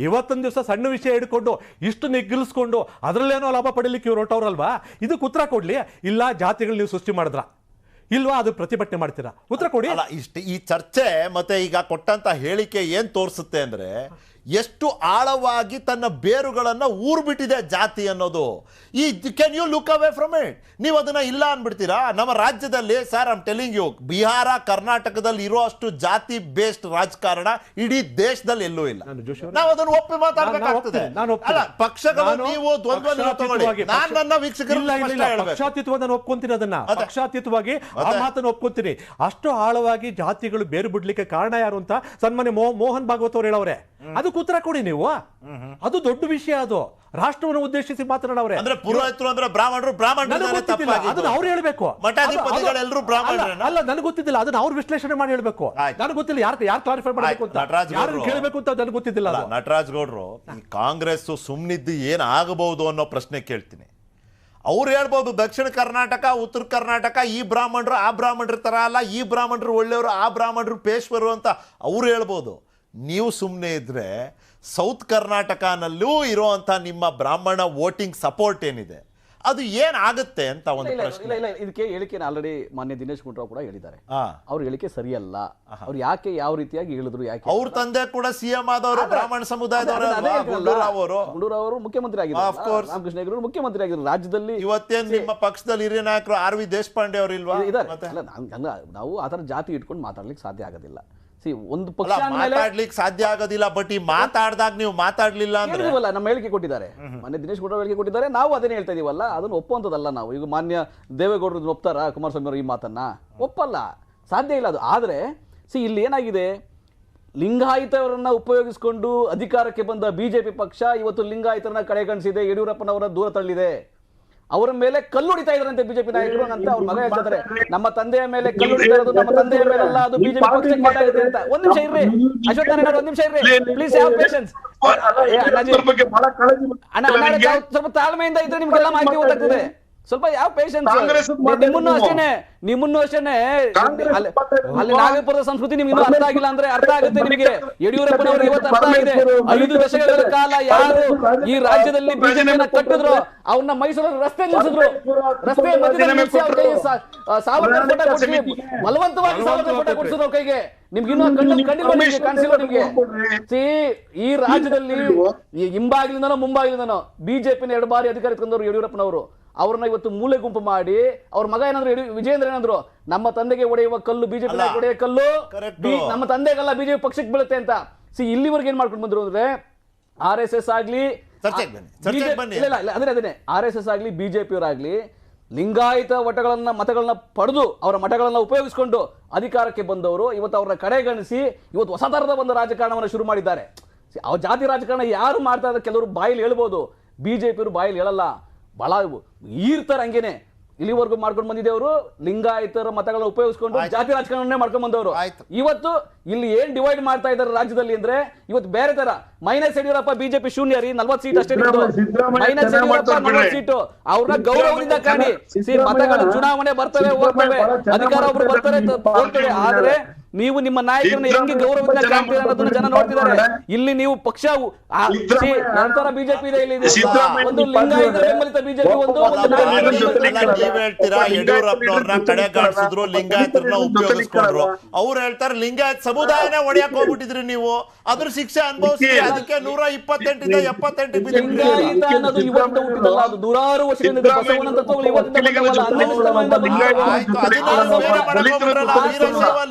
ಇವತ್ತೊಂದು ದಿವಸ ಸಣ್ಣ ವಿಷಯ ಹಿಡ್ಕೊಂಡು ಇಷ್ಟು ನಿಗ್ಗಿಲ್ಸ್ಕೊಂಡು ಅದರಲ್ಲೇನೋ ಲಾಭ ಪಡೀಲಿಕ್ಕೆ ಇವ್ರು ಹೊರಟವ್ರಲ್ವಾ? ಇದಕ್ಕೆ ಉತ್ತರ ಕೊಡ್ಲಿ. ಇಲ್ಲ ಜಾತಿಗಳು ನೀವು ಸೃಷ್ಟಿ ಮಾಡಿದ್ರ. ಇಲ್ವಾ ಅದು ಪ್ರತಿಭಟನೆ ಮಾಡ್ತೀರಾ? ಉತ್ತರ ಕೊಡಿ. ಅಲ್ಲ ಇಷ್ಟು ಈ ಚರ್ಚೆ ಮತ್ತೆ ಈಗ ಕೊಟ್ಟಂತ ಹೇಳಿಕೆ ಏನ್ ತೋರಿಸುತ್ತೆ ಅಂದ್ರೆ ಎಷ್ಟು ಆಳವಾಗಿ ತನ್ನ ಬೇರುಗಳನ್ನು ಊರ್ಬಿಟ್ಟಿದೆ ಜಾತಿ ಅನ್ನೋದು. ಈ can you look away from it ನೀವು ಅದನ್ನ ಇಲ್ಲ ಅಂದ್ಬಿಡ್ತೀರಾ ನಮ್ಮ ರಾಜ್ಯದಲ್ಲಿ sir I'm telling you Bihar ಕರ್ನಾಟಕದಲ್ಲಿ ಇರೋ ಅಷ್ಟು ಜಾತಿ ಬೇಸ್ಡ್ ರಾಜಕಾರಣ ಇಡೀ ದೇಶದಲ್ಲಿ ಎಲ್ಲೂ ಇಲ್ಲ. ನಾವು ಅದನ್ನು ಒಪ್ಪಿ ಮಾತಾಡಬೇಕಾಗ್ತದೆ. ಅಲ್ಲ ಪಕ್ಷಗಳು ನೀವು ದ್ವಂದ್ವ ತಗೊಳ್ಳಿ ನಾನು ನನ್ನ ವೀಕ್ಷಕರು ಪಕ್ಷಾತೀತವಾಗಿ ನಾನು ಒಪ್ಕೊಂತೀನಿ ಅದನ್ನ? ಪಕ್ಷಾತೀತವಾಗಿ ಆ? ಮಾತನ್ನು ಒಪ್ಕೊಂತೀನಿ. ಅಷ್ಟು ಆಳವಾಗಿ ಜಾತಿಗಳು ಬೇರು ಬಿಡ್ಲಿಕ್ಕೆ ಕಾರಣ ಯಾರು ಅಂತ ಸನ್ಮಾನ್ಯ ಮೋಹನ್ ಭಾಗವತ್ ಅವ್ರು ಹೇಳವ್ರೆ. ಅದಕ್ಕೆ ಉತ್ತರ ಕೊಡಿ ನೀವು. ಅದು ದೊಡ್ಡ ವಿಷಯ ಅದು. ರಾಷ್ಟ್ರವನ್ನು ಉದ್ದೇಶಿಸಿ ಮಾತನಾಡವ್ರೆ. ಅಂದ್ರೆ ಪುರೋಹಿತರು ಅಂದ್ರೆ ಬ್ರಾಹ್ಮಣರು ಬ್ರಾಹ್ಮಣರು ಅದನ್ನ ಅವ್ರು ಹೇಳ್ಬೇಕು. ಮಠಾಧಿಪತಿಗಳೆಲ್ಲರೂ ಬ್ರಾಹ್ಮಣರು ಅಲ್ಲ ನನಗೆ ಗೊತ್ತಿದ್ದಿಲ್ಲ. ಅದನ್ನ ಅವ್ರು ವಿಶ್ಲೇಷಣೆ ಮಾಡಿ ಹೇಳ್ಬೇಕು. ನನಗೆ ಗೊತ್ತಿಲ್ಲ ಯಾರು ಯಾರು ಕ್ಲಾರಿಫೈ ಮಾಡಬೇಕು ಅಂತ. ಯಾರು. ಕೇಳಬೇಕು ಅಂತ ನನಗೆ ಗೊತ್ತಿದ್ದಿಲ್ಲ. ನಟರಾಜ್ ಗೌಡ್ರು ಈ ಕಾಂಗ್ರೆಸ್ ಸುಮ್ನಿದ್ದು ಏನ್ ಆಗಬಹುದು ಅನ್ನೋ ಪ್ರಶ್ನೆ ಕೇಳ್ತೀನಿ. ಅವ್ರು ಹೇಳ್ಬೋದು ದಕ್ಷಿಣ ಕರ್ನಾಟಕ ಉತ್ತರ ಕರ್ನಾಟಕ ಈ ಬ್ರಾಹ್ಮಣರು ಆ ಬ್ರಾಹ್ಮಣರ ತರ ಅಲ್ಲ ಈ ಬ್ರಾಹ್ಮಣರು ಒಳ್ಳೆಯವರು ಆ ಬ್ರಾಹ್ಮಣರು ಪೇಶ್ವರು ಅಂತ ಅವ್ರು ಹೇಳ್ಬೋದು. ನೀವು ಸುಮ್ಮನೆ ಇದ್ರೆ ಸೌತ್ ಕರ್ನಾಟಕನಲ್ಲೂ ಇರುವಂತ ನಿಮ್ಮ ಬ್ರಾಹ್ಮಣ ವೋಟಿಂಗ್ ಸಪೋರ್ಟ್ ಏನಿದೆ? ಅದು ಏನ್ ಆಗುತ್ತೆ ಅಂತ ಒಂದು ಪ್ರಶ್ನೆ. ಇಲ್ಲ ಇಲ್ಲ ಇದಕ್ಕೆ ಹೇಳಿಕೆ ಆಲ್ರೆಡಿ ಮಾನ್ಯ ದಿನೇಶ್ ಗುಂಡೂರಾವ್ ಕೂಡ ಹೇಳಿದ್ದಾರೆ. ಅವ್ರ ಹೇಳಿಕೆ ಸರಿಯಲ್ಲ. ಅವ್ರು ಯಾಕೆ ಯಾವ ರೀತಿಯಾಗಿ ಹೇಳಿದ್ರು ಯಾಕೆ ಅವ್ರ ತಂದೆ ಕೂಡ ಸಿಎಂ ಆದವರು ಬ್ರಾಹ್ಮಣ ಸಮುದಾಯದವರು ಅವರು. ಮುಖ್ಯಮಂತ್ರಿ. ಆಗಿದ್ದಾರೆ ರಾಮಕೃಷ್ಣ ಹೆಗಡೆ ಮುಖ್ಯಮಂತ್ರಿ ಆಗಿದ್ರು ರಾಜ್ಯದಲ್ಲಿ ಇವತ್ತೇನು ನಿಮ್ಮ ಪಕ್ಷದಲ್ಲಿ ಹಿರಿಯ ನಾಯಕರು ಆರ್ ವಿ ದೇಶಪಾಂಡೆ ಅವರು ಇಲ್ವಾ? ಇದ್ದಾರೆ. ನಾವು ಆ ಥರ ಜಾತಿ ಇಟ್ಕೊಂಡು ಮಾತಾಡ್ಲಿಕ್ಕೆ ಸಾಧ್ಯ ಆಗೋದಿಲ್ಲ. ಒಂದು ಅಲ್ಲ ಪಕ್ಷ ಮಾತಾಡ್ಲಿಕ್ಕೆ ಸಾಧ್ಯ ಆಗೋದಿಲ್ಲ ಬಟ್ ಈ ಮಾತಾಡ್ದಾಗ ನೀವು ಮಾತಾಡ್ಲಿಲ್ಲ ಅಂದ್ರೆ? ಹೇಳಿದೀವಲ್ಲ ನಮ್ಮ ಹೇಳಿಕೆ ಕೊಟ್ಟಿದ್ದಾರೆ. ಮೊನ್ನೆ ದಿನೇಶ್ ಗುಂಡೂರಾವ್ ಹೇಳಿಕೆ ಕೊಟ್ಟಿದ್ದಾರೆ. ನಾವು ಅದನ್ನೇ ಹೇಳ್ತಾ ಇದೀವಲ್ಲ ಅದನ್ನು ಒಪ್ಪುವಂಥದ್ದಲ್ಲ ನಾವು. ಈಗ ಮಾನ್ಯ ದೇವೇಗೌಡರು ಒಪ್ತಾರ ಒಪ್ತಾರಾ ಕುಮಾರಸ್ವಾಮಿ ಅವರು ಈ ಮಾತನ್ನ? ಒಪ್ಪಲ್ಲ. ಸಾಧ್ಯ ಇಲ್ಲ ಅದು. ಆದರೆ ಸಿ ಇಲ್ಲಿ ಏನಾಗಿದೆ? ಲಿಂಗಾಯಿತವರನ್ನ ಉಪಯೋಗಿಸಿಕೊಂಡು ಅಧಿಕಾರಕ್ಕೆ ಬಂದ ಬಿಜೆಪಿ ಪಕ್ಷ ಇವತ್ತು ಲಿಂಗಾಯಿತರನ್ನ ಕಡೆಗಣಿಸಿದೆ ಯಡಿಯೂರಪ್ಪನವರ ದೂರ ತಳ್ಳಿದೆ. ಅವರ ಮೇಲೆ ಕಲ್ಲು ಹೊಡಿತಾ ಇದ್ರಂತೆ ಬಿಜೆಪಿ ನಾಯಕರು ಅಂತ ಅವ್ರ ಮಗ ಹೇಳ್ತಾರೆ ನಮ್ಮ ತಂದೆಯ ಮೇಲೆ ಕಲ್ಲು ಹೊಡಿತಾ ಇರೋದು ನಮ್ಮ ತಂದೆಯ ಮೇಲೆಲ್ಲ ಅದು ಬಿಜೆಪಿ ಪಕ್ಷಕ್ಕೆ ಮಾತಾಡಿದೆ ಅಂತ. ಒಂದ್ ನಿಮಿಷ ಇರ್ರಿ. ಅಶ್ವಥ್ ನಾರಾಯಣ ಒಂದ್ ನಿಮಿಷ ಇರ್ರಿ. ಪ್ಲೀಸ್ ಹ್ಯಾವ್ ಪೇಷನ್ಸ್ ಅಣ್ಣ ಸ್ವಲ್ಪ ತಾಳ್ಮೆಯಿಂದ ಇದ್ರೆ ನಿಮ್ಗೆಲ್ಲ ಮಾಹಿತಿ ಗೊತ್ತಾಗ್ತದೆ. ಸ್ವಲ್ಪ ಯಾವ ಪೇಷನ್ಸ್ ನಿಮ್ಮನ್ನು ಅಷ್ಟೇನೆ ನಿಮ್ಮನ್ನು ಅಷ್ಟೇ ಅಲ್ಲಿ ನಾಗಪುರದ ಸಂಸ್ಕೃತಿ ನಿಮ್ಗೆ ಇನ್ನೂ ಅರ್ಥ ಆಗಿಲ್ಲ ಅಂದ್ರೆ ಅರ್ಥ ಆಗುತ್ತೆ ನಿಮಗೆ. ಯಡಿಯೂರಪ್ಪನವರು ಇವತ್ತು ಅರ್ಥ ಆಗಿದೆ. ಐದು ದಶಕಗಳ ಕಾಲ ಯಾರು ಈ ರಾಜ್ಯದಲ್ಲಿ ಬಿಜೆಪಿಯನ್ನ ಕಟ್ಟಿದ್ರು ಅವ್ರನ್ನ ಮೈಸೂರಲ್ಲಿ ರಸ್ತೆ ನಿಲ್ಲಿಸಿದ್ರು ರಸ್ತೆ ಮಧ್ಯದಲ್ಲಿ ನಿಲ್ಲಿಸಿ ಅವ್ರ ಕೈಗೆ ಸಾ- ಆ, ಸಾವರ್ಕರ್ ಫೋಟೋ ಕೊಡ್ಸಿ ಬಲವಂತವಾಗಿ ಸಾವಿರ ಫೋಟೋ ಕೊಡ್ಸಿದ್ರು ಕೈಗೆ. ನಿಮ್ಗೆ ಇನ್ನೂ ಕಣ್ಣಲ್ಲಿ ಕಂಡಿಲ್ಲ ನಿಮ್ಗೆ? ಕಾಣಿಸಿಲ್ಲ ನಿಮ್ಗೆ? ಸಿ ಈ ರಾಜ್ಯದಲ್ಲಿ ಹಿಂಬಾಗಿಲಿಂದನೋ ಮುಂಬಾಗಿಲಿಂದನೋ ಬಿಜೆಪಿನ ಎರಡು ಬಾರಿ ಅಧಿಕಾರ ಇಟ್ಕೊಂಡವ್ರು ಯಡಿಯೂರಪ್ಪನವರು. ಅವ್ರನ್ನ ಇವತ್ತು ಮೂಲೆ ಗುಂಪು ಮಾಡಿ ಅವ್ರ ಮಗ ಏನಂದ್ರೆ ವಿಜಯೇಂದ್ರ ಏನಂದ್ರು ನಮ್ಮ ತಂದೆಗೆ ಒಡೆಯುವ ಕಲ್ಲು ಬಿಜೆಪಿ ಒಡೆಯ ಕಲ್ಲು ನಮ್ಮ ತಂದೆಗೆಲ್ಲ ಬಿಜೆಪಿ ಪಕ್ಷಕ್ಕೆ ಬೀಳುತ್ತೆ ಅಂತ. ಸಿ ಇಲ್ಲಿವರೆಗೆ ಏನ್ ಮಾಡ್ಕೊಂಡು ಬಂದ್ರು ಅಂದ್ರೆ ಆರ್ ಎಸ್ ಎಸ್ ಆಗ್ಲಿ ಅದೇ ಅದನ್ನೇ ಆರ್ ಎಸ್ ಎಸ್ ಆಗ್ಲಿ ಬಿಜೆಪಿಯವರಾಗ್ಲಿ ಲಿಂಗಾಯಿತ ಮಠಗಳನ್ನ ಮತಗಳನ್ನ ಪಡೆದು ಅವರ ಮಠಗಳನ್ನ ಉಪಯೋಗಿಸಿಕೊಂಡು ಅಧಿಕಾರಕ್ಕೆ ಬಂದವರು ಇವತ್ತು ಅವರನ್ನ ಕಡೆಗಣಿಸಿ ಇವತ್ತು ಹೊಸ ತರದ ಒಂದು ರಾಜಕಾರಣವನ್ನು ಶುರು ಮಾಡಿದ್ದಾರೆ. ಅವ್ರ ಜಾತಿ ರಾಜಕಾರಣ ಯಾರು ಮಾಡ್ತಾ ಇದ್ದಾರೆ ಕೆಲವರು ಬಾಯಲ್ಲಿ ಹೇಳ್ಬೋದು. ಬಿಜೆಪಿಯವರು ಬಾಯಲ್ಲಿ ಹೇಳಲ್ಲ. ಬಹಳ ಈರ್ತಾರೆ ಹಂಗೇನೆ. ಇಲ್ಲಿವರೆಗೂ ಮಾಡ್ಕೊಂಡು ಬಂದಿದ್ದೇವರು ಲಿಂಗಾಯತರ ಮತಗಳನ್ನ ಉಪಯೋಗಿಸ್ಕೊಂಡು. ಜಾತಿ ರಾಜಕಾರಣವನ್ನೇ ಮಾಡ್ಕೊಂಡು ಬಂದವರು. ಆಯ್ತು. ಇವತ್ತು ಇಲ್ಲಿ ಏನ್ ಡಿವೈಡ್ ಮಾಡ್ತಾ ಇದ್ದಾರೆ ರಾಜ್ಯದಲ್ಲಿ ಅಂದ್ರೆ ಇವತ್ತು ಬೇರೆ ತರ. ಮೈನಸ್ ಯಡಿಯೂರಪ್ಪ ಬಿಜೆಪಿ ಶೂನ್ಯ ರೀ ನಲ್ವತ್ ಸೀಟ್ ಅಷ್ಟೇ. ಮೈನಸ್ ಯಡಿಯೂರಪ್ಪ ನಲ್ವತ್ ಸೀಟು. ಅವ್ರನ್ನ ಗೌರವದಿಂದ ಕಾಣಿ. ಮತಗಳು ಚುನಾವಣೆ ಬರ್ತವೆ ಹೋಗ್ತವೆ. ಅಧಿಕಾರ ಒಬ್ರು ಬರ್ತಾರೆ ಹೋಗ್ತವೆ ಆದ್ರೆ ನೀವು ನಿಮ್ಮ ನಾಯಕರನ್ನ ಹೆಂಗೆ ಗೌರವದಿಂದ ಕಾಣ್ತೀರಾ ಅನ್ನೋದನ್ನ ಜನ ನೋಡ್ತಿದ್ದಾರೆ. ಇಲ್ಲಿ ನೀವು ಪಕ್ಷ ನಂತರ ಬಿಜೆಪಿ ಇದೆ ಇಲ್ಲಿ ಒಂದು ಲಿಂಗಾಯತ ಬೆಂಬಲಿತ ಬಿಜೆಪಿ ಒಂದು. ನೀವ್ ಹೇಳ್ತೀರಾ? ಯಡಿಯೂರಪ್ಪನವ್ರನ್ನ ಕಡೆಗಾಣಿಸಿದ್ರು ಲಿಂಗಾಯತರನ್ನ ಉಪಯೋಗಿಸ್ಕೊಂಡ್ರು. ಅವ್ರು ಹೇಳ್ತಾರೆ ಲಿಂಗಾಯತ್ ಸಮುದಾಯನೇ ಒಡೆಯಕ್ ಹೋಗ್ಬಿಟ್ಟಿದ್ರಿ ನೀವು. ಅದ್ರ ಶಿಕ್ಷೆ ಅನುಭವಿಸಿ ಅದಕ್ಕೆ ನೂರ ಇಪ್ಪತ್ತೆಂಟಿಂದ ಎಪ್ಪತ್ತೆಂಟು ಲಿಂಗಾಯತ ಅನ್ನೋದು ಇವತ್ತು ಹುಟ್ಟಿದಲ್ಲ ಅದು ನೂರಾರು ವರ್ಷದಿಂದ ಬಸವನ ತತ್ವಗಳು ಇವತ್ತಿಂದ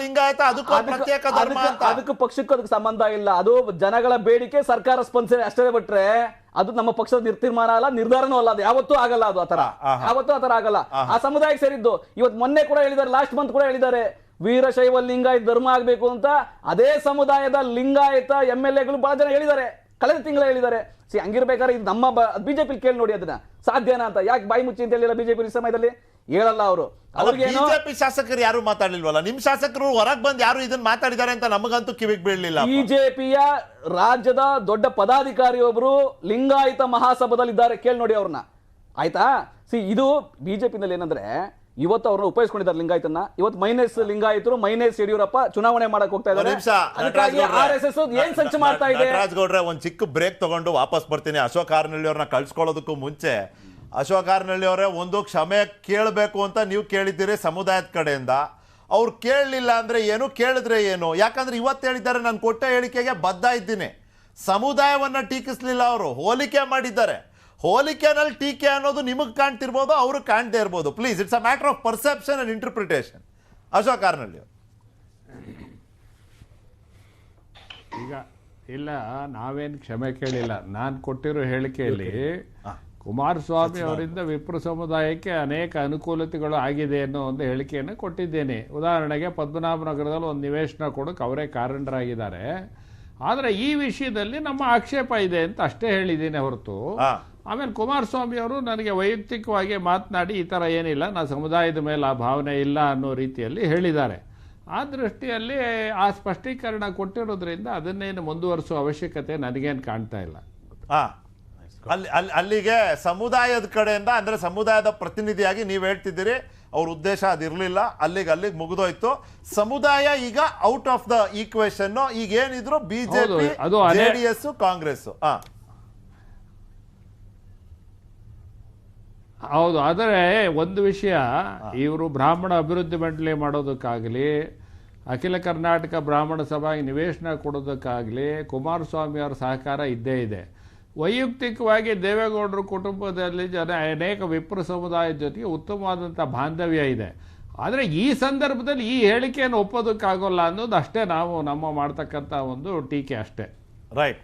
ಲಿಂಗಾಯತ ಅದಕ್ಕೂ ಪ್ರತ್ಯೇಕ ಧರ್ಮ ಅದಕ್ಕೆ- ಅಂತ. ಅದಕ್ಕೆ ಪಕ್ಷಕ್ಕೂ ಅದಕ್ಕೆ ಸಂಬಂಧ ಇಲ್ಲ. ಅದು ಜನಗಳ ಬೇಡಿಕೆ ಸರ್ಕಾರ ಸ್ಪಂದಿಸಿದೆ ಅಷ್ಟೇ ಬಿಟ್ರೆ ಅದು ನಮ್ಮ ಪಕ್ಷದ ನಿರ್ತೀರ್ಮಾನ ಅಲ್ಲ ನಿರ್ಧಾರನೂ ಅಲ್ಲ. ಅದು ಯಾವತ್ತೂ ಆಗಲ್ಲ ಅದು ಆತರ ಯಾವತ್ತು ಯಾವತ್ತೂ ಆತರ ಆಗಲ್ಲ. ಆ ಸಮುದಾಯಕ್ಕೆ ಸೇರಿದ್ದು. ಇವತ್ತು ಮೊನ್ನೆ ಕೂಡ ಹೇಳಿದ್ದಾರೆ ಲಾಸ್ಟ್ ಮಂತ್ ಕೂಡ ಹೇಳಿದ್ದಾರೆ. ವೀರಶೈವ ಲಿಂಗಾಯತ ಧರ್ಮ ಆಗ್ಬೇಕು ಅಂತ ಅದೇ ಸಮುದಾಯದ ಲಿಂಗಾಯತ ಎಂ ಎಲ್ ಎಗಳು ಬಹಳ ಜನ ಹೇಳಿದ್ದಾರೆ. ಕಳೆದ ತಿಂಗಳ ಹೇಳಿದ್ದಾರೆ. ಸಿ ಹಂಗಿರ್ಬೇಕಾದ್ರೆ ಇದು ನಮ್ಮ ಬಿಜೆಪಿ ಕೇಳಿ ನೋಡಿ ಅದನ್ನ. ಸಾಧ್ಯನಾ ಅಂತ. ಯಾಕೆ ಬಾಯಿ ಮುಚ್ಚಿ ಅಂತ ಹೇಳಿಲ್ಲ ಬಿಜೆಪಿ ಈ ಸಮಯದಲ್ಲಿ? ಹೇಳಲ್ಲ ಅವರು. ಬಿಜೆಪಿ ಶಾಸಕರು ಯಾರು ಮಾತಾಡಿಲ್ವಲ್ಲ ನಿಮ್ ಶಾಸಕರು ಹೊರಗ್ ಬಂದ್ ಯಾರು ಇದನ್ನ ಮಾತಾಡಿದ್ದಾರೆ ಅಂತ ನಮಗಂತೂ ಕಿವಿಗ್ ಬೀಳಲಿಲ್ಲ. ಬಿಜೆಪಿಯ ರಾಜ್ಯದ ದೊಡ್ಡ ಪದಾಧಿಕಾರಿಯೊಬ್ರು ಲಿಂಗಾಯತ ಮಹಾಸಭದಲ್ಲಿ ಇದ್ದಾರೆ ಕೇಳಿ ನೋಡಿ ಅವ್ರನ್ನ. ಆಯ್ತಾ? ಸಿ ಇದು ಬಿಜೆಪಿನಲ್ಲಿ ಏನಂದ್ರೆ ಇವತ್ತು ಅವ್ರನ್ನ ಉಪಯೋಗಿಸ್ಕೊಂಡಿದ್ದಾರೆ ಲಿಂಗಾಯತನ್ನ. ಇವತ್ತು ಮೈನಸ್ ಲಿಂಗಾಯತರು ಮೈನಸ್ ಯಡಿಯೂರಪ್ಪ ಚುನಾವಣೆ ಮಾಡಕ್ ಹೋಗ್ತಾ ಇದ್ದಾರೆ. ನಿಮಿಷ ಅದಕ್ಕಾಗಿ ಆರ್ ಎಸ್ ಎಸ್ ಏನ್ ಸಂಚು ಮಾಡ್ತಾ ಇದೆ? ನಟರಾಜ್ ಗೌಡ್ರೆ ಒಂದ್ ಚಿಕ್ಕ ಬ್ರೇಕ್ ತಗೊಂಡು ವಾಪಸ್ ಬರ್ತೀನಿ. ಅಶೋಕ್ ಹಾರ್ನಳ್ಳಿ ಅವ್ರನ್ನ ಕಳ್ಸ್ಕೊಳ್ಳೋದಕ್ಕೂ ಮುಂಚೆ ಅಶೋಕ್ ಹಾರ್ನಳ್ಳಿ ಅವರೇ ಒಂದು ಕ್ಷಮೆ ಕೇಳಬೇಕು ಅಂತ ನೀವು ಕೇಳಿದ್ದೀರಿ ಸಮುದಾಯದ ಕಡೆಯಿಂದ. ಅವ್ರು ಕೇಳಲಿಲ್ಲ ಅಂದರೆ ಏನು ಕೇಳಿದ್ರೆ ಏನು? ಯಾಕಂದ್ರೆ ಇವತ್ತು ಹೇಳಿದ್ದಾರೆ ನಾನು ಕೊಟ್ಟ ಹೇಳಿಕೆಗೆ ಬದ್ಧ ಇದ್ದೀನಿ. ಸಮುದಾಯವನ್ನು ಟೀಕಿಸಲಿಲ್ಲ ಅವರು ಹೋಲಿಕೆ ಮಾಡಿದ್ದಾರೆ. ಹೋಲಿಕೆನಲ್ಲಿ ಟೀಕೆ ಅನ್ನೋದು ನಿಮಗೆ ಕಾಣ್ತಿರ್ಬೋದು ಅವರು ಕಾಣ್ತಾ ಇರ್ಬೋದು. Please it's a matter of perception and interpretation Ashok ಅವರು ಈಗ ಇಲ್ಲ ನಾವೇನು ಕ್ಷಮೆ ಕೇಳಿಲ್ಲ. ನಾನು ಕೊಟ್ಟಿರೋ ಹೇಳಿಕೆಯಲ್ಲಿ ಕುಮಾರಸ್ವಾಮಿ ಅವರಿಂದ ವಿಪ್ರ ಸಮುದಾಯಕ್ಕೆ ಅನೇಕ ಅನುಕೂಲತೆಗಳು ಆಗಿದೆ ಅನ್ನೋ ಒಂದು ಹೇಳಿಕೆಯನ್ನು ಕೊಟ್ಟಿದ್ದೇನೆ. ಉದಾಹರಣೆಗೆ ಪದ್ಮನಾಭನಗರದಲ್ಲಿ ಒಂದು ನಿವೇಶನ ಕೊಡೋಕೆ ಅವರೇ ಕಾರಣರಾಗಿದ್ದಾರೆ ಆದರೆ ಈ ವಿಷಯದಲ್ಲಿ ನಮ್ಮ ಆಕ್ಷೇಪ ಇದೆ ಅಂತ ಅಷ್ಟೇ ಹೇಳಿದ್ದೀನಿ ಹೊರತು. ಆಮೇಲೆ ಕುಮಾರಸ್ವಾಮಿ ಅವರು ನನಗೆ ವೈಯಕ್ತಿಕವಾಗಿ ಮಾತನಾಡಿ ಈ ಥರ ಏನಿಲ್ಲ ನಾ ಸಮುದಾಯದ ಮೇಲೆ ಆ ಭಾವನೆ ಇಲ್ಲ ಅನ್ನೋ ರೀತಿಯಲ್ಲಿ ಹೇಳಿದ್ದಾರೆ. ಆ ದೃಷ್ಟಿಯಲ್ಲಿ ಆ ಸ್ಪಷ್ಟೀಕರಣ ಕೊಟ್ಟಿರೋದ್ರಿಂದ ಅದನ್ನೇನು ಮುಂದುವರಿಸುವ ಅವಶ್ಯಕತೆ ನನಗೇನು ಕಾಣ್ತಾ ಇಲ್ಲ. ಹಾ. ಅಲ್ಲಿ ಅಲ್ಲಿ ಅಲ್ಲಿಗೆ ಸಮುದಾಯದ ಕಡೆಯಿಂದ ಅಂದ್ರೆ ಸಮುದಾಯದ ಪ್ರತಿನಿಧಿಯಾಗಿ ನೀವು ಹೇಳ್ತಿದ್ದೀರಿ ಅವ್ರ ಉದ್ದೇಶ ಅದಿರಲಿಲ್ಲ ಅಲ್ಲಿಗೆ ಅಲ್ಲಿಗೆ ಮುಗಿದೋಯ್ತು. ಸಮುದಾಯ ಈಗ ಔಟ್ ಆಫ್ ದ ಈಕ್ವೇಶನ್ ಈಗ ಏನಿದ್ರು ಬಿಜೆಪಿ ಜೆ ಅದು ಎಸ್ ಜೆಡಿಎಸ್ ಕಾಂಗ್ರೆಸ್ ಹೌದು ಆದರೆ ಒಂದು ವಿಷಯ ಇವರು ಬ್ರಾಹ್ಮಣ ಅಭಿವೃದ್ಧಿ ಮಂಡಳಿ ಮಾಡೋದಕ್ಕಾಗಲಿ ಅಖಿಲ ಕರ್ನಾಟಕ ಬ್ರಾಹ್ಮಣ ಸಭಾ ನಿವೇಶನ ಕೊಡೋದಕ್ಕಾಗಲಿ ಕುಮಾರಸ್ವಾಮಿ ಅವರ ಸಹಕಾರ ಇದ್ದೇ ಇದೆ. ವೈಯಕ್ತಿಕವಾಗಿ ದೇವೇಗೌಡರ ಕುಟುಂಬದಲ್ಲಿ ಜನ ಅನೇಕ ವಿಪ್ರ ಸಮುದಾಯದ ಜೊತೆಗೆ ಉತ್ತಮವಾದಂಥ ಬಾಂಧವ್ಯ ಇದೆ. ಆದರೆ ಈ ಸಂದರ್ಭದಲ್ಲಿ ಈ ಹೇಳಿಕೆಯನ್ನು ಒಪ್ಪೋದಕ್ಕಾಗೋಲ್ಲ ಅನ್ನೋದು ಅಷ್ಟೇ ನಾವು ನಮ್ಮ ಮಾಡ್ತಕ್ಕಂಥ ಒಂದು ಟೀಕೆ ಅಷ್ಟೇ. Right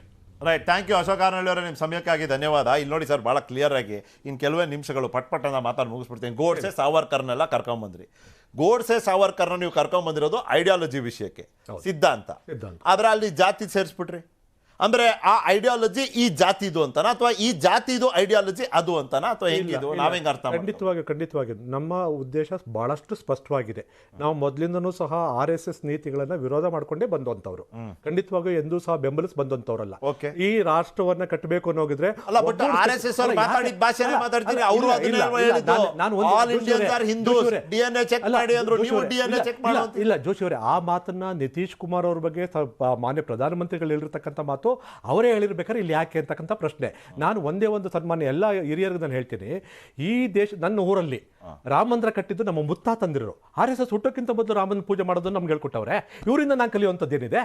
right thank you Ashok Arnalli ಅವರೇ. ನಿಮ್ಮ ಸಮಯಕ್ಕಾಗಿ ಧನ್ಯವಾದ. ಇಲ್ಲಿ ನೋಡಿ ಸರ್ ಭಾಳ ಕ್ಲಿಯರ್ ಆಗಿ ಇನ್ನು ಕೆಲವೇ ನಿಮಿಷಗಳು ಪಟ್ ಪಟ್ ಅಂತ ಮಾತಾಡಿ ಮುಗಿಸ್ಬಿಡ್ತೀನಿ. ಗೋಡ್ಸೆ ಸಾವರ್ಕರ್ನೆಲ್ಲ ಕರ್ಕೊಂಬಂದ್ರಿ ಗೋಡ್ಸೆ ಸಾವರ್ಕರ್ನ ನೀವು ಕರ್ಕೊಂಬಂದಿರೋದು ಐಡಿಯಾಲಜಿ ವಿಷಯಕ್ಕೆ. ಸಿದ್ಧಾಂತ. ಸಿದ್ಧಾಂತ. ಆದ್ರೆ ಅಲ್ಲಿ ಜಾತಿ ಸೇರಿಸ್ಬಿಟ್ರಿ. ಅಂದ್ರೆ ಆ ಐಡಿಯಾಲಜಿ ಈ ಜಾತಿದು ಅಂತಾನ? ಅಥವಾ ಈ ಜಾತಿದು ಐಡಿಯಾಲಜಿ ಅದು ಅಂತಾನ? ಅಥವಾ ಹೆಂಗಿದು ನಾವೇ ಅರ್ಥ? ಖಂಡಿತವಾಗಿ ಖಂಡಿತವಾಗಿ. ನಮ್ಮ ಉದ್ದೇಶ ಬಹಳಷ್ಟು ಸ್ಪಷ್ಟವಾಗಿದೆ. ನಾವು ಮೊದಲಿಂದನೂ ಸಹ ಆರ್ ಎಸ್ ಎಸ್ ನೀತಿಗಳನ್ನ ವಿರೋಧ ಮಾಡ್ಕೊಂಡೇ ಬಂದಂತವ್ರು ಖಂಡಿತವಾಗಿ ಎಂದೂ ಸಹ ಬೆಂಬಲಿಸಿ ಬಂದಂತವ್ರಲ್ಲ. ಈ ರಾಷ್ಟ್ರವನ್ನ ಕಟ್ಟಬೇಕು ಅನ್ನೋಗಿದ್ರೆ ಅಲ್ಲ ಬಟ್ ಒಬ್ಬರು- ಆರ್ ಎಸ್ ಎಸ್ ಮಾತಾಡಿದ ಭಾಷೆನೇ ಅಲ್ಲ, ಅವರು ಇಲ್ಲ, ಜೋಶಿ ಅವರೇ, ಆ ಮಾತನ್ನ ನಿತೀಶ್ ಕುಮಾರ್ ಅವ್ರ ಬಗ್ಗೆ ಮಾನ್ಯ ಪ್ರಧಾನಮಂತ್ರಿಗಳು ಹೇಳಿರ್ತಕ್ಕಂಥ ಮಾತು ಅವರೇ ಹೇಳಿರ್ಬೇಕಾದ್ರೆ ಇಲ್ಲಿ ಯಾಕೆ ಅಂತಕ್ಕಂಥ ಪ್ರಶ್ನೆ. ನಾನು ಒಂದೇ ಒಂದು ಸನ್ಮಾನ್ಯ ಎಲ್ಲ ಹಿರಿಯರಿಗೆ ನಾನು ಹೇಳ್ತೀನಿ. ಈ ದೇಶ ನನ್ನ ಊರಲ್ಲಿ ರಾಮ ಮಂದಿರ ಕಟ್ಟಿದ್ದು ನಮ್ಮ ಮುತ್ತಾತಂದಿರು ಆರ್ ಎಸ್ ಎಸ್ ಹುಟ್ಟೋಕ್ಕಿಂತ ಮೊದಲು ರಾಮನ ಪೂಜೆ ಮಾಡೋದನ್ನು ನಮ್ಗೆ ಹೇಳ್ಕೊಟ್ಟವ್ರೆ. ಇವರಿಂದ ನಾನು ಕಲಿಯುವಂಥದ್ದು ಏನಿದೆ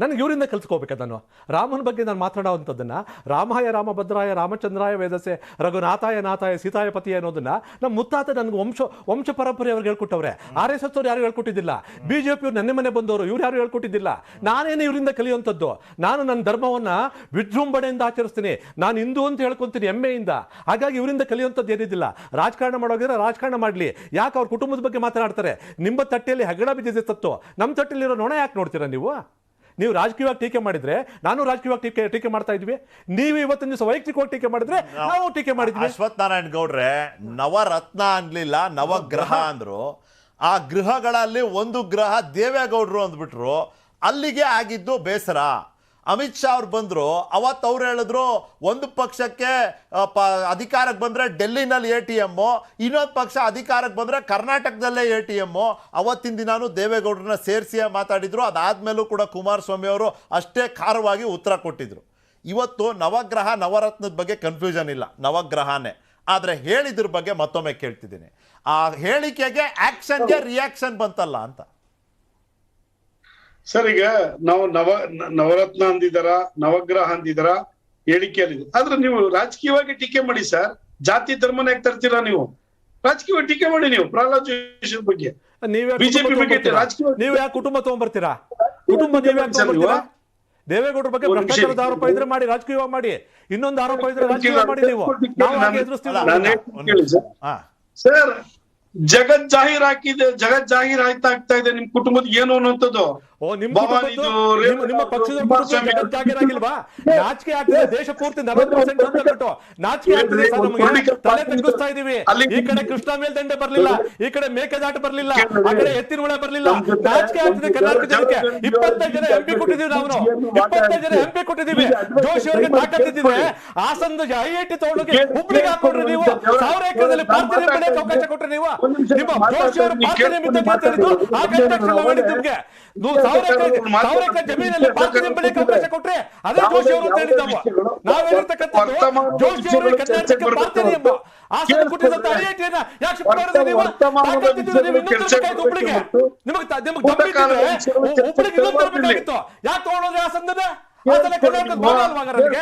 ನನಗೆ ಇವರಿಂದ ಕಲ್ತ್ಕೋಬೇಕು ನಾನು ರಾಮನ ಬಗ್ಗೆ ನಾನು ಮಾತಾಡೋವಂಥದ್ದನ್ನು, ರಾಮಾಯ ರಾಮಭದ್ರಾಯ ರಾಮಚಂದ್ರಾಯ ವೇದಸೆ ರಘುನಾಥಾಯ ನಾಥಾಯ ಸೀತಾಯ ಪತಿ ಅನ್ನೋದನ್ನು ನಮ್ಮ ಮುತ್ತಾತ ನನಗೆ ವಂಶ ವಂಶ ಪರಂಪರೆ ಅವ್ರಿಗೆ ಹೇಳ್ಕೊಟ್ಟವ್ರೆ. ಆರ್ ಎಸ್ ಎಸ್ ಅವ್ರು ಯಾರು ಹೇಳ್ಕೊಟ್ಟಿದ್ದಿಲ್ಲ. ಬಿ ಜೆ ಪಿಯವ್ರು ನನ್ನ ಮನೆ ಬಂದವರು, ಇವ್ರು ಯಾರು ಹೇಳ್ಕೊಟ್ಟಿದ್ದಿಲ್ಲ. ನಾನೇನು ಇವರಿಂದ ಕಲಿಯುವಂಥದ್ದು? ನಾನು ನನ್ನ ಧರ್ಮವನ್ನ ವಿಜೃಂಭಣೆಯಿಂದ ಆಚರಿಸ್ತೀನಿ. ನಾನು ಹಿಂದೂ ಅಂತ ಹೇಳ್ಕೊತೀನಿ ಹೆಮ್ಮೆಯಿಂದ. ಹಾಗಾಗಿ ಇವರಿಂದ ಕಲಿಯುವಂಥದ್ದು ಏನಿದ್ದಿಲ್ಲ. ರಾಜಕಾರಣ ಮಾಡೋಗಿದ್ರೆ ರಾಜಕಾರಣ ಮಾಡಲಿ. ಯಾಕೆ ಅವ್ರ ಕುಟುಂಬದ ಬಗ್ಗೆ ಮಾತನಾಡ್ತಾರೆ? ನಿಮ್ಮ ತಟ್ಟೆಯಲ್ಲಿ ಹಗಡ ಬಿದ್ದಿದೆ ತತ್ತು ನಮ್ಮ ತಟ್ಟೆಯಲ್ಲಿರೋ ನೊಣ ಯಾಕೆ ನೋಡ್ತೀರಾ ನೀವು? ನೀವು ರಾಜಕೀಯವಾಗಿ ಟೀಕೆ ಮಾಡಿದ್ರೆ ನಾನು ರಾಜಕೀಯವಾಗಿ ಟೀಕೆ ಟೀಕೆ ಮಾಡ್ತಾ ಇದ್ವಿ. ನೀವು ಇವತ್ತು ದಿವಸ ವೈಯಕ್ತಿಕವಾಗಿ ಟೀಕೆ ಮಾಡಿದ್ರೆ ನಾವು ಟೀಕೆ ಮಾಡಿದ್ವಿ. ಅಶ್ವಥ್ ನಾರಾಯಣ ಗೌಡ್ರೆ ನವರತ್ನ ಅನ್ಲಿಲ್ಲ ನವಗ್ರಹ. ಅಂದ್ರು. ಆ ಗೃಹಗಳಲ್ಲಿ ಒಂದು ಗ್ರಹ ದೇವೇಗೌಡರು ಅಂದ್ಬಿಟ್ರು. ಅಲ್ಲಿಗೆ ಆಗಿದ್ದು ಬೇಸರ. ಅಮಿತ್ ಶಾ ಅವ್ರು ಬಂದ್ರು ಅವತ್ತು ಅವ್ರು ಹೇಳಿದ್ರು ಒಂದು ಪಕ್ಷಕ್ಕೆ ಪ ಅಧಿಕಾರಕ್ಕೆ ಬಂದ್ರೆ ಡೆಲ್ಲಿನಲ್ಲಿ ಎ ಟಿ ಎಮ್ಮು ಇನ್ನೊಂದು ಪಕ್ಷ ಅಧಿಕಾರಕ್ಕೆ ಬಂದ್ರೆ ಕರ್ನಾಟಕದಲ್ಲೇ ಎ ಟಿ ಎಮ್ಮು ಅವತ್ತಿನ ದಿನಾನು ದೇವೇಗೌಡರನ್ನ ಸೇರಿಸಿಯೇ ಮಾತಾಡಿದ್ರು ಅದಾದ್ಮೇಲೂ ಕೂಡ ಕುಮಾರಸ್ವಾಮಿ ಅವರು ಅಷ್ಟೇ ಖಾರವಾಗಿ ಉತ್ತರ ಕೊಟ್ಟಿದ್ರು. ಇವತ್ತು ನವಗ್ರಹ ನವರತ್ನದ ಬಗ್ಗೆ ಕನ್ಫ್ಯೂಷನ್ ಇಲ್ಲ ನವಗ್ರಹನೇ. ಆದರೆ ಹೇಳಿದ್ರ ಬಗ್ಗೆ ಮತ್ತೊಮ್ಮೆ ಕೇಳ್ತಿದ್ದೀನಿ. ಆ ಹೇಳಿಕೆಗೆ ಆ್ಯಕ್ಷನ್ಗೆ ರಿಯಾಕ್ಷನ್ ಬಂತಲ್ಲ ಅಂತ. ಸರ್ ಈಗ ನಾವು ನವ ನವರತ್ನ ಅಂದಿದಾರ ನವಗ್ರಹ ಅಂದಿದಾರ ಹೇಳಿಕೆಯಲ್ಲಿ ಆದ್ರೆ ನೀವು ರಾಜಕೀಯವಾಗಿ ಟೀಕೆ ಮಾಡಿ ಸರ್. ಜಾತಿ ಧರ್ಮನ ಯಾಕೆ ತರ್ತೀರಾ ನೀವು? ರಾಜಕೀಯವಾಗಿ ಟೀಕೆ ಮಾಡಿ ನೀವು ಪ್ರಹ್ಲಾದ್ ಜೋಶಿ ಬಗ್ಗೆ. ನೀವೇ ಬಿಜೆಪಿ ಬಗ್ಗೆ ರಾಜಕೀಯ ನೀವು ಯಾಕೆ ಕುಟುಂಬ ತಗೊಂಡ್ಬರ್ತೀರಾ ಕುಟುಂಬ? ದೇವೇಗೌಡರ ಬಗ್ಗೆ ಭ್ರಷ್ಟಾಚಾರದ ಆರೋಪ ಇದ್ರೆ ಮಾಡಿ ರಾಜಕೀಯವಾಗಿ ಮಾಡಿ. ಇನ್ನೊಂದು ಆರೋಪ ಇದ್ರೆ ರಾಜಕೀಯ ಮಾಡಿ ನೀವು. ಸರ್. ಜಗತ್ ಜಾಹೀರ್ ಹಾಕಿದೆ ಜಗತ್ ಜಾಹೀರ್ ಆಯ್ತಾ ಆಗ್ತಾ ಇದೆ ನಿಮ್ ಕುಟುಂಬದ ಏನು ಅನ್ನುವಂಥದ್ದು ಓ ನಿಮ್ಮ ನಿಮ್ಮ- ಪಕ್ಷದ ಜಾಗೀರಾಗಿಲ್ವಾ ನಾಚಿಕೆ ಆಗ್ತದೆ ದೇಶ ಪೂರ್ತಿ ನಲವತ್ತು ಪರ್ಸೆಂಟ್ ಅಂತ ಬಿಟ್ಟು. ನಾಚಿಕೆ ಆಗ್ತದೆ ಸರ್ ನಮಗೆ ತಲೆ ತಗ್ಗಿಸ್ತಾ ಇದೀವಿ. ಈ ಕಡೆ ಕೃಷ್ಣ ಮೇಲ್ದಂಡೆ ಬರ್ಲಿಲ್ಲ ಈ ಕಡೆ ಮೇಕೆದಾಟ ಬರ್ಲಿಲ್ಲ ಆ ಕಡೆ ಎತ್ತಿನ ಹುಳ ಬರ್ಲಿಲ್ಲ. ನಾಚಿಕೆ ಆಗ್ತದೆ ಕರ್ನಾಟಕ ಜನಕ್ಕೆ. ಇಪ್ಪತ್ತೈದು ಜನ ಎಂಪಿ ಕೊಟ್ಟಿದೀವಿ ನಾವು. ಇಪ್ಪತ್ತೈದು ಜನ ಎಂಪಿ ಕೊಟ್ಟಿದೀವಿ ಜೋಶಿ ಅವರಿಗೆ ತಾಕತ್ತಿದ್ರೆ ಹಾಸನದ ಐ ಐ ಟಿ ತಗೊಂಡೋಗಿ ಹುಬ್ಳಿಗೆ ಹಾಕೊಡ್ರಿ ನೀವು. ಸಾವಿರ ಎಕರೆದಲ್ಲಿ ಪಾರ್ಥನೆ ಬೆಳೆಯಕ್ಕೆ ಅವಕಾಶ ಕೊಟ್ರಿ ನೀವು. ನಿಮ್ಮ ಜೋಶಿ ಅವರು ಪಾರ್ಥನೆ ಮಿದ್ದಕ್ಕೆ ಮಾತಾಡಿದ್ದು ಆ ಗಂಟೆ ಮಾಡಿದ್ದು ನಿಮ್ಗೆ. ಜಮೀನಲ್ಲಿ ಪಾರ್ಥನೆ ಬೆಳೆಯಕ್ಕೆ ಅವಕಾಶ ಕೊಟ್ರೆ ಅದೇ ಜೋಶಿ ಅವರು ಅಂತ ಹೇಳಿದ್ದವ ನಾವ್. ಹೇಳಿರ್ತಕ್ಕಂಥದ್ದು ಜೋಶಿ ಪಾರ್ಥನೆ ಎಂಬ ಹಾಸನ ಕೊಟ್ಟಿದ್ದಂತ ಯಾಕೆ ಶಿಫ್ಟ್ ನೀವು? ಹುಬ್ಳಿಗೆ ನಿಮಗೆ ನಿಮಗೆ ದಮ್ಮಿದ್ರೆ ಹುಬ್ಳಿಗೆ ಇನ್ನೊಂದು ತರಬೇಕಾಗಿತ್ತು ಯಾಕೆ ತಗೊಂಡೋದ್ರೆ ಕರ್ನಾಟಕದ ಭಾಗ ಅಲ್ವಾ ಹಾಗಾದ್ರೆ ನಿಮ್ಗೆ?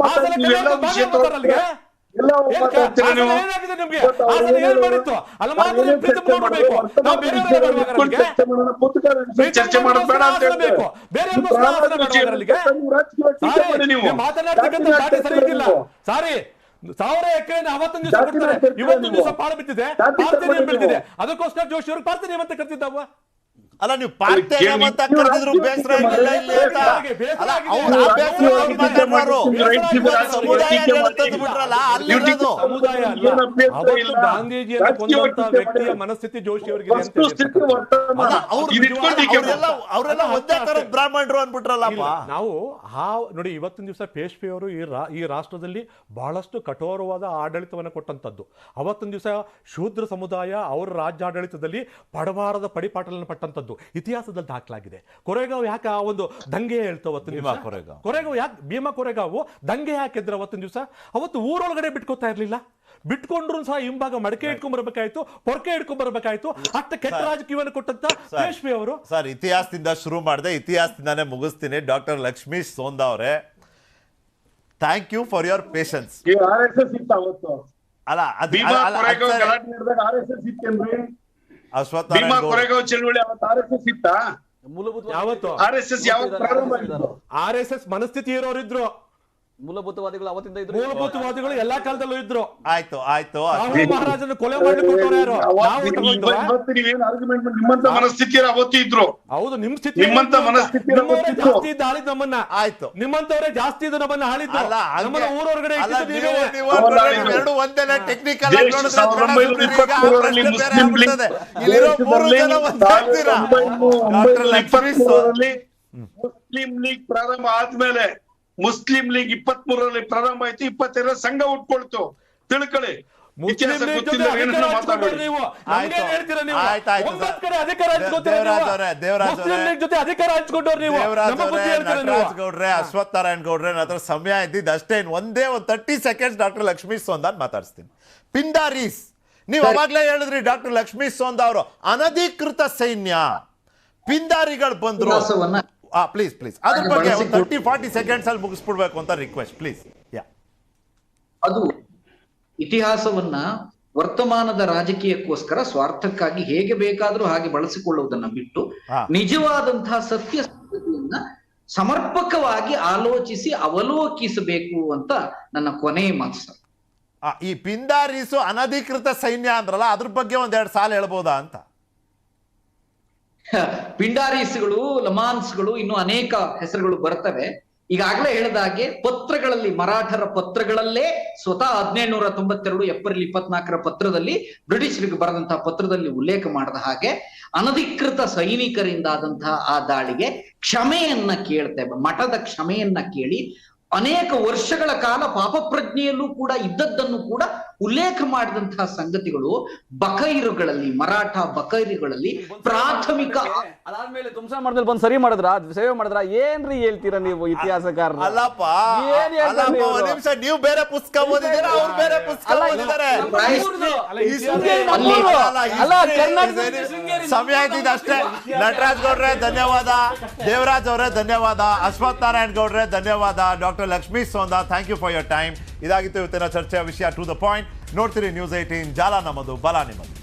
ಕರ್ನಾಟಕದ ಭಾಗ ಅಲ್ವಾ ಅಲ್ಲಿಗೆ ಏನ್ ಕ- ಹಾಸನ ಏನಾಗಿದೆ ನಿಮ್ಗೆ? ಹಾಸನ ಏನ್ ಮಾಡಿತ್ತು? ಅಲ್ಲ ಮಾತ್ರ ಪ್ರೀತಮ್ ಗೌಡ್ರು ಬೇಕು ನಾವು ಬೇರೆಯವರೆಲ್ಲ ಬೇಡವಾ ಅಲ್ಲಿಗೆ? ಚರ್ಚೆ ಮಾಡೋದು ಬೇಡ ಅಂತ ಹಾಸನ ಬೇಕು. ಬೇರೆ ಅಲ್ಲಿಗೆ. ಸಾರಿ, ನೀವು. ಮಾತನಾಡ್ತಕ್ಕಂಥ ದಾಟಿ ಸರಿ ಇದ್ದಿಲ್ಲ ಸಾರಿ ಸಾವಿರ ಎಕರೆ ಅವತ್ತೊಂದು ದಿವಸ ಕೊಡ್ತಾರೆ. ಇವತ್ತೊಂದು ದಿವಸ ಪಾಳು ಬೆಳೆದಿದೆ. ಅದಕ್ಕೋಸ್ಕರ ಜೋಶಿ ಅವರು ಪಾರ್ಥೇನಿಯಂ ಅಂತ ಕರ್ತಿದ್ದವ ಅಲ್ಲ ನೀವು ಪಾರ್ಟಿ ಅಂತ ಕರೆದಿದ್ರು ಬೇಸರ ಇಲ್ಲ ಇಲ್ಲಿ ಅಂತ. ಅಲ್ಲ ಅವ್ರು ಆ ಬೇಸರ ಅವ್ರು ಸಮುದಾಯ ಬಿಟ್ರಲ್ಲ ಅಲ್ಲಿರೋದು ಸಮುದಾಯ ಅಲ್ಲ ಅವತ್ತು ಗಾಂಧೀಜಿಯನ್ನು ಕೊಂದಂತ ವ್ಯಕ್ತಿಯ ಮನಸ್ಥಿತಿ ಜೋಶಿ ಅವರಿಗೆ ಅವ್ರು ಅವರೆಲ್ಲ ಅವರೆಲ್ಲ ಒಂದೇ ತರದ ಬ್ರಾಹ್ಮಣರು ಅನ್ಬಿಟ್ರಲ್ಲಪ್ಪ ಇಲ್ಲ, ನಾವು ಆ ನೋಡಿ ಇವತ್ತಿನ ದಿವಸ ಪೇಶ್ವೆಯವರು ಈ ರಾ ಈ ರಾಷ್ಟ್ರದಲ್ಲಿ ಬಹಳಷ್ಟು ಕಠೋರವಾದ ಆಡಳಿತವನ್ನು ಕೊಟ್ಟಂತದ್ದು ಅವತ್ತಿನ ದಿವಸ ಶೂದ್ರ ಸಮುದಾಯ ಅವರ ರಾಜ್ಯಾಡಳಿತದಲ್ಲಿ ಪಡವಾರದ ಪಡಿಪಾಟಲನ್ನು ಪಟ್ಟಂತದ್ದು ಇತಿಹಾಸದಲ್ಲಿ ದಾಖಲಾಗಿದೆ. ಕೊರೆಗಾವ್ ಯಾಕೆ ಆ ಒಂದು ದಂಗೆ ಹೇಳ್ತಾವ ಅವತ್ತು ಭೀಮಾ ಕೊರೆಗಾವ್. ಕೊರೆಗಾವ್ ಯಾಕೆ ಭೀಮಾ ಕೊರೆಗಾವು ದಂಗೆ ಹಾಕಿದ್ರೆ ಅವತ್ತಿನ ದಿವಸ? ಅವತ್ತು ಊರೊಳಗಡೆ ಬಿಟ್ಕೋತಾ ಇರ್ಲಿಲ್ಲ. ಬಿಟ್ಕೊಂಡ್ರು ಸಹ ಹಿಂಭಾಗ ಮಡಕೆ ಇಟ್ಕೊಂಡ್ ಬರಬೇಕಾಯ್ತು ಪೊರ್ಕೆ ಇಟ್ಕೊಂಡ್ ಬರ್ಬೇಕಾಯ್ತು. ಅಷ್ಟ ಕೆಟ್ಟ ರಾಜಕೀಯವನ್ನು ಕೊಟ್ಟಂತ ರೇಷ್ಮೆ ಅವರು. ಸರ್ ಇತಿಹಾಸದಿಂದ ಶುರು ಮಾಡಿದೆ ಇತಿಹಾಸದಿಂದಾನೇ ಮುಗಿಸ್ತೀನಿ. ಡಾಕ್ಟರ್ ಲಕ್ಷ್ಮೀಶ್ ಸೋಂದಾ ಅವರೇ. Thank you for your patience R S S ಇತ್ತ ಅವತ್ತು? ಅಲ್ಲ ಅಲ್ಲ, ಮೂಲಭೂತ R S S R S S ಮನಸ್ಥಿತಿ ಇರೋರಿದ್ರು. ಮೂಲಭೂತವಾದಿಗಳು ಅವತ್ತಿಂದ ಇದ್ರು ಮೂಲಭೂತವಾದಿಗಳು ಎಲ್ಲಾ ಕಾಲದಲ್ಲೂ ಇದ್ರು. ಆಯ್ತು ಆಯ್ತು ರಾಹುಲ್ ಮಹಾರಾಜನ ಕೊಲೆ ಮಾಡ್ಲಿಕ್ಕೆ ಕೊಟ್ಟವ್ರು ಯಾರು? ನಾವು ಅವತ್ತು ಇದ್ರು. ಹೌದು ನಿಮ್ ಸ್ಥಿತಿ ನಿಮ್ಮಂತ ಮನಸ್ಥಿತಿ ನಿಮ್ಮವರೇ ಜಾಸ್ತಿ ಇದ್ದ ಆಳಿದ್ ನಮ್ಮನ್ನ. ಆಯ್ತು. ನಿಮ್ಮಂತವರೇ ಜಾಸ್ತಿ ಇದ್ದ ನಮ್ಮನ್ನ ಆಳಿದ್ದು. ನಮ್ಮನ್ನ ಊರೊಳಗಡೆ ಇದು? ಎರಡು ಒಂದೇನೆ ಟೆಕ್ನಿಕಲ್ ಇಲ್ಲಿರೋ ಮೂರು ಜನ ಮುಸ್ಲಿಂ ಲೀಗ್ ಪ್ರಾರಂಭ ಆದ್ಮೇಲೆ ಮುಸ್ಲಿಂ ಲೀಗ್ ಇಪ್ಪತ್ ಮೂರರಲ್ಲಿ ಪ್ರಾರಂಭ ಆಯ್ತು ಇಪ್ಪತ್ತೆರಡು ಸಂಘ ಉಟ್ಕೊಳ್ತು. ತಿಳ್ಕೊಳ್ಳಿ. ನೀವು. ಗೌಡ್ರೆ ಹತ್ರ ಸಮಯ ಇದ್ದಿದ್ದು ಅಷ್ಟೇ. ಒಂದೇ ಒಂದ್ ತರ್ಟಿ ಸೆಕೆಂಡ್ಸ್ ಡಾಕ್ಟರ್ ಲಕ್ಷ್ಮೀ ಸೋಂದಾನ್ ಮಾತಾಡಿಸ್ತೀನಿ. ಪಿಂಡಾರೀಸ್. ನೀವು ಅವಾಗ್ಲೇ ಹೇಳಿದ್ರಿ ಡಾಕ್ಟರ್ ಲಕ್ಷ್ಮೀ ಸೋಂದ ಅವರು ಅನಧಿಕೃತ ಸೈನ್ಯ. ಪಿಂದಾರಿಗಳು ಬಂದ್ರು. ಆ ಪ್ಲೀಸ್ ಪ್ಲೀಸ್ ಅದ್ರ ಬಗ್ಗೆ ತರ್ಟಿ ಫಾರ್ಟಿ ಸೆಕೆಂಡ್ಸ್ ಅಲ್ಲಿ ಮುಗಿಸ್ಬಿಡ್ಬೇಕು ಅಂತ ರಿಕ್ವೆಸ್ಟ್ ಪ್ಲೀಸ್ ಯಾ ಅದು ಇತಿಹಾಸವನ್ನ ವರ್ತಮಾನದ ರಾಜಕೀಯಕ್ಕೋಸ್ಕರ ಸ್ವಾರ್ಥಕ್ಕಾಗಿ ಹೇಗೆ ಬೇಕಾದರೂ ಹಾಗೆ ಬಳಸಿಕೊಳ್ಳುವುದನ್ನ ಬಿಟ್ಟು. ನಿಜವಾದಂತಹ ಸತ್ಯ ಸಮರ್ಪಕವಾಗಿ ಆಲೋಚಿಸಿ ಅವಲೋಕಿಸಬೇಕು ಅಂತ ನನ್ನ ಕೊನೆಯ ಮಾತು ಸರ್. ಈ ಪಿಂದಾರಿಸು ಅನಧಿಕೃತ ಸೈನ್ಯ ಅಂದ್ರಲ್ಲ ಅದ್ರ ಬಗ್ಗೆ ಒಂದೆರಡು ಸಾಲ ಹೇಳ್ಬೋದಾ ಅಂತ? ಪಿಂಡಾರೀಸ್ಗಳು ಲಮಾನ್ಸ್ಗಳು ಇನ್ನು ಅನೇಕ ಹೆಸರುಗಳು ಬರ್ತವೆ. ಈಗಾಗಲೇ ಹೇಳಿದ ಹಾಗೆ ಪತ್ರಗಳಲ್ಲಿ, ಮರಾಠರ ಪತ್ರಗಳಲ್ಲೇ ಸ್ವತಃ ಹದಿನೇಳುನೂರ ತೊಂಬತ್ತೆರಡು, ಏಪ್ರಿಲ್ ಇಪ್ಪತ್ನಾಲ್ಕರ ಪತ್ರದಲ್ಲಿ, ಬ್ರಿಟಿಷರಿಗೆ ಬರೆದಂತಹ ಪತ್ರದಲ್ಲಿ ಉಲ್ಲೇಖ ಮಾಡಿದ ಹಾಗೆ, ಅನಧಿಕೃತ ಸೈನಿಕರಿಂದಾದಂತಹ ಆ ದಾಳಿಗೆ ಕ್ಷಮೆಯನ್ನ ಕೇಳ್ತೇವೆ, ಮಠದ ಕ್ಷಮೆಯನ್ನ ಕೇಳಿ ಅನೇಕ ವರ್ಷಗಳ ಕಾಲ ಪಾಪ ಪ್ರಜ್ಞೆಯಲ್ಲೂ ಕೂಡ ಇದ್ದದ್ದನ್ನು ಕೂಡ ಉಲ್ಲೇಖ ಮಾಡಿದಂತಹ ಸಂಗತಿಗಳು ಬಕೈರುಗಳಲ್ಲಿ ಮರಾಠ ಬಕೈರುಗಳಲ್ಲಿ ಪ್ರಾಥಮಿಕ ಅದಾದ್ಮೇಲೆ ತುಮ್ಸಾ ಮಾಡಿದ್ರೆ ಬಂದು ಸರಿ ಮಾಡಿದ್ರ? ಸೇವೆ ಮಾಡಿದ್ರ? ಏನ್ರಿ ಹೇಳ್ತೀರಾ ನೀವು ಇತಿಹಾಸಕಾರ ಅಲ್ಲಪ್ಪ ನಿಮಿಷ ನೀವು ಬೇರೆ ಪುಸ್ತಕ ಓದಿದ್ದೀರಾ? ಅವ್ರು ಬೇರೆ ಪುಸ್ತಕ ಓದಿದ್ದಾರೆ. ಸಮಯ ಆಯ್ತಿದೆ ಅಷ್ಟೇ. ನಟರಾಜ್ ಗೌಡ್ರೆ ಧನ್ಯವಾದ. ದೇವರಾಜ್ ಅವರೇ ಧನ್ಯವಾದ. ಅಶ್ವಥ್ ನಾರಾಯಣ್ ಗೌಡ್ರೆ ಧನ್ಯವಾದ. Doctor Lakshmi Sonda thank you for your time ಇದಾಗಿತ್ತು ಇವತ್ತಿನ ಚರ್ಚೆಯ ವಿಷಯ ಟು ದ ಪಾಯಿಂಟ್ ನೋಡ್ತೀರಿ ನ್ಯೂಸ್ ಏಯ್ಟೀನ್ ಜಾಲ ನಮ್ಮದು ಬಲ ನಿಮ್ಮದು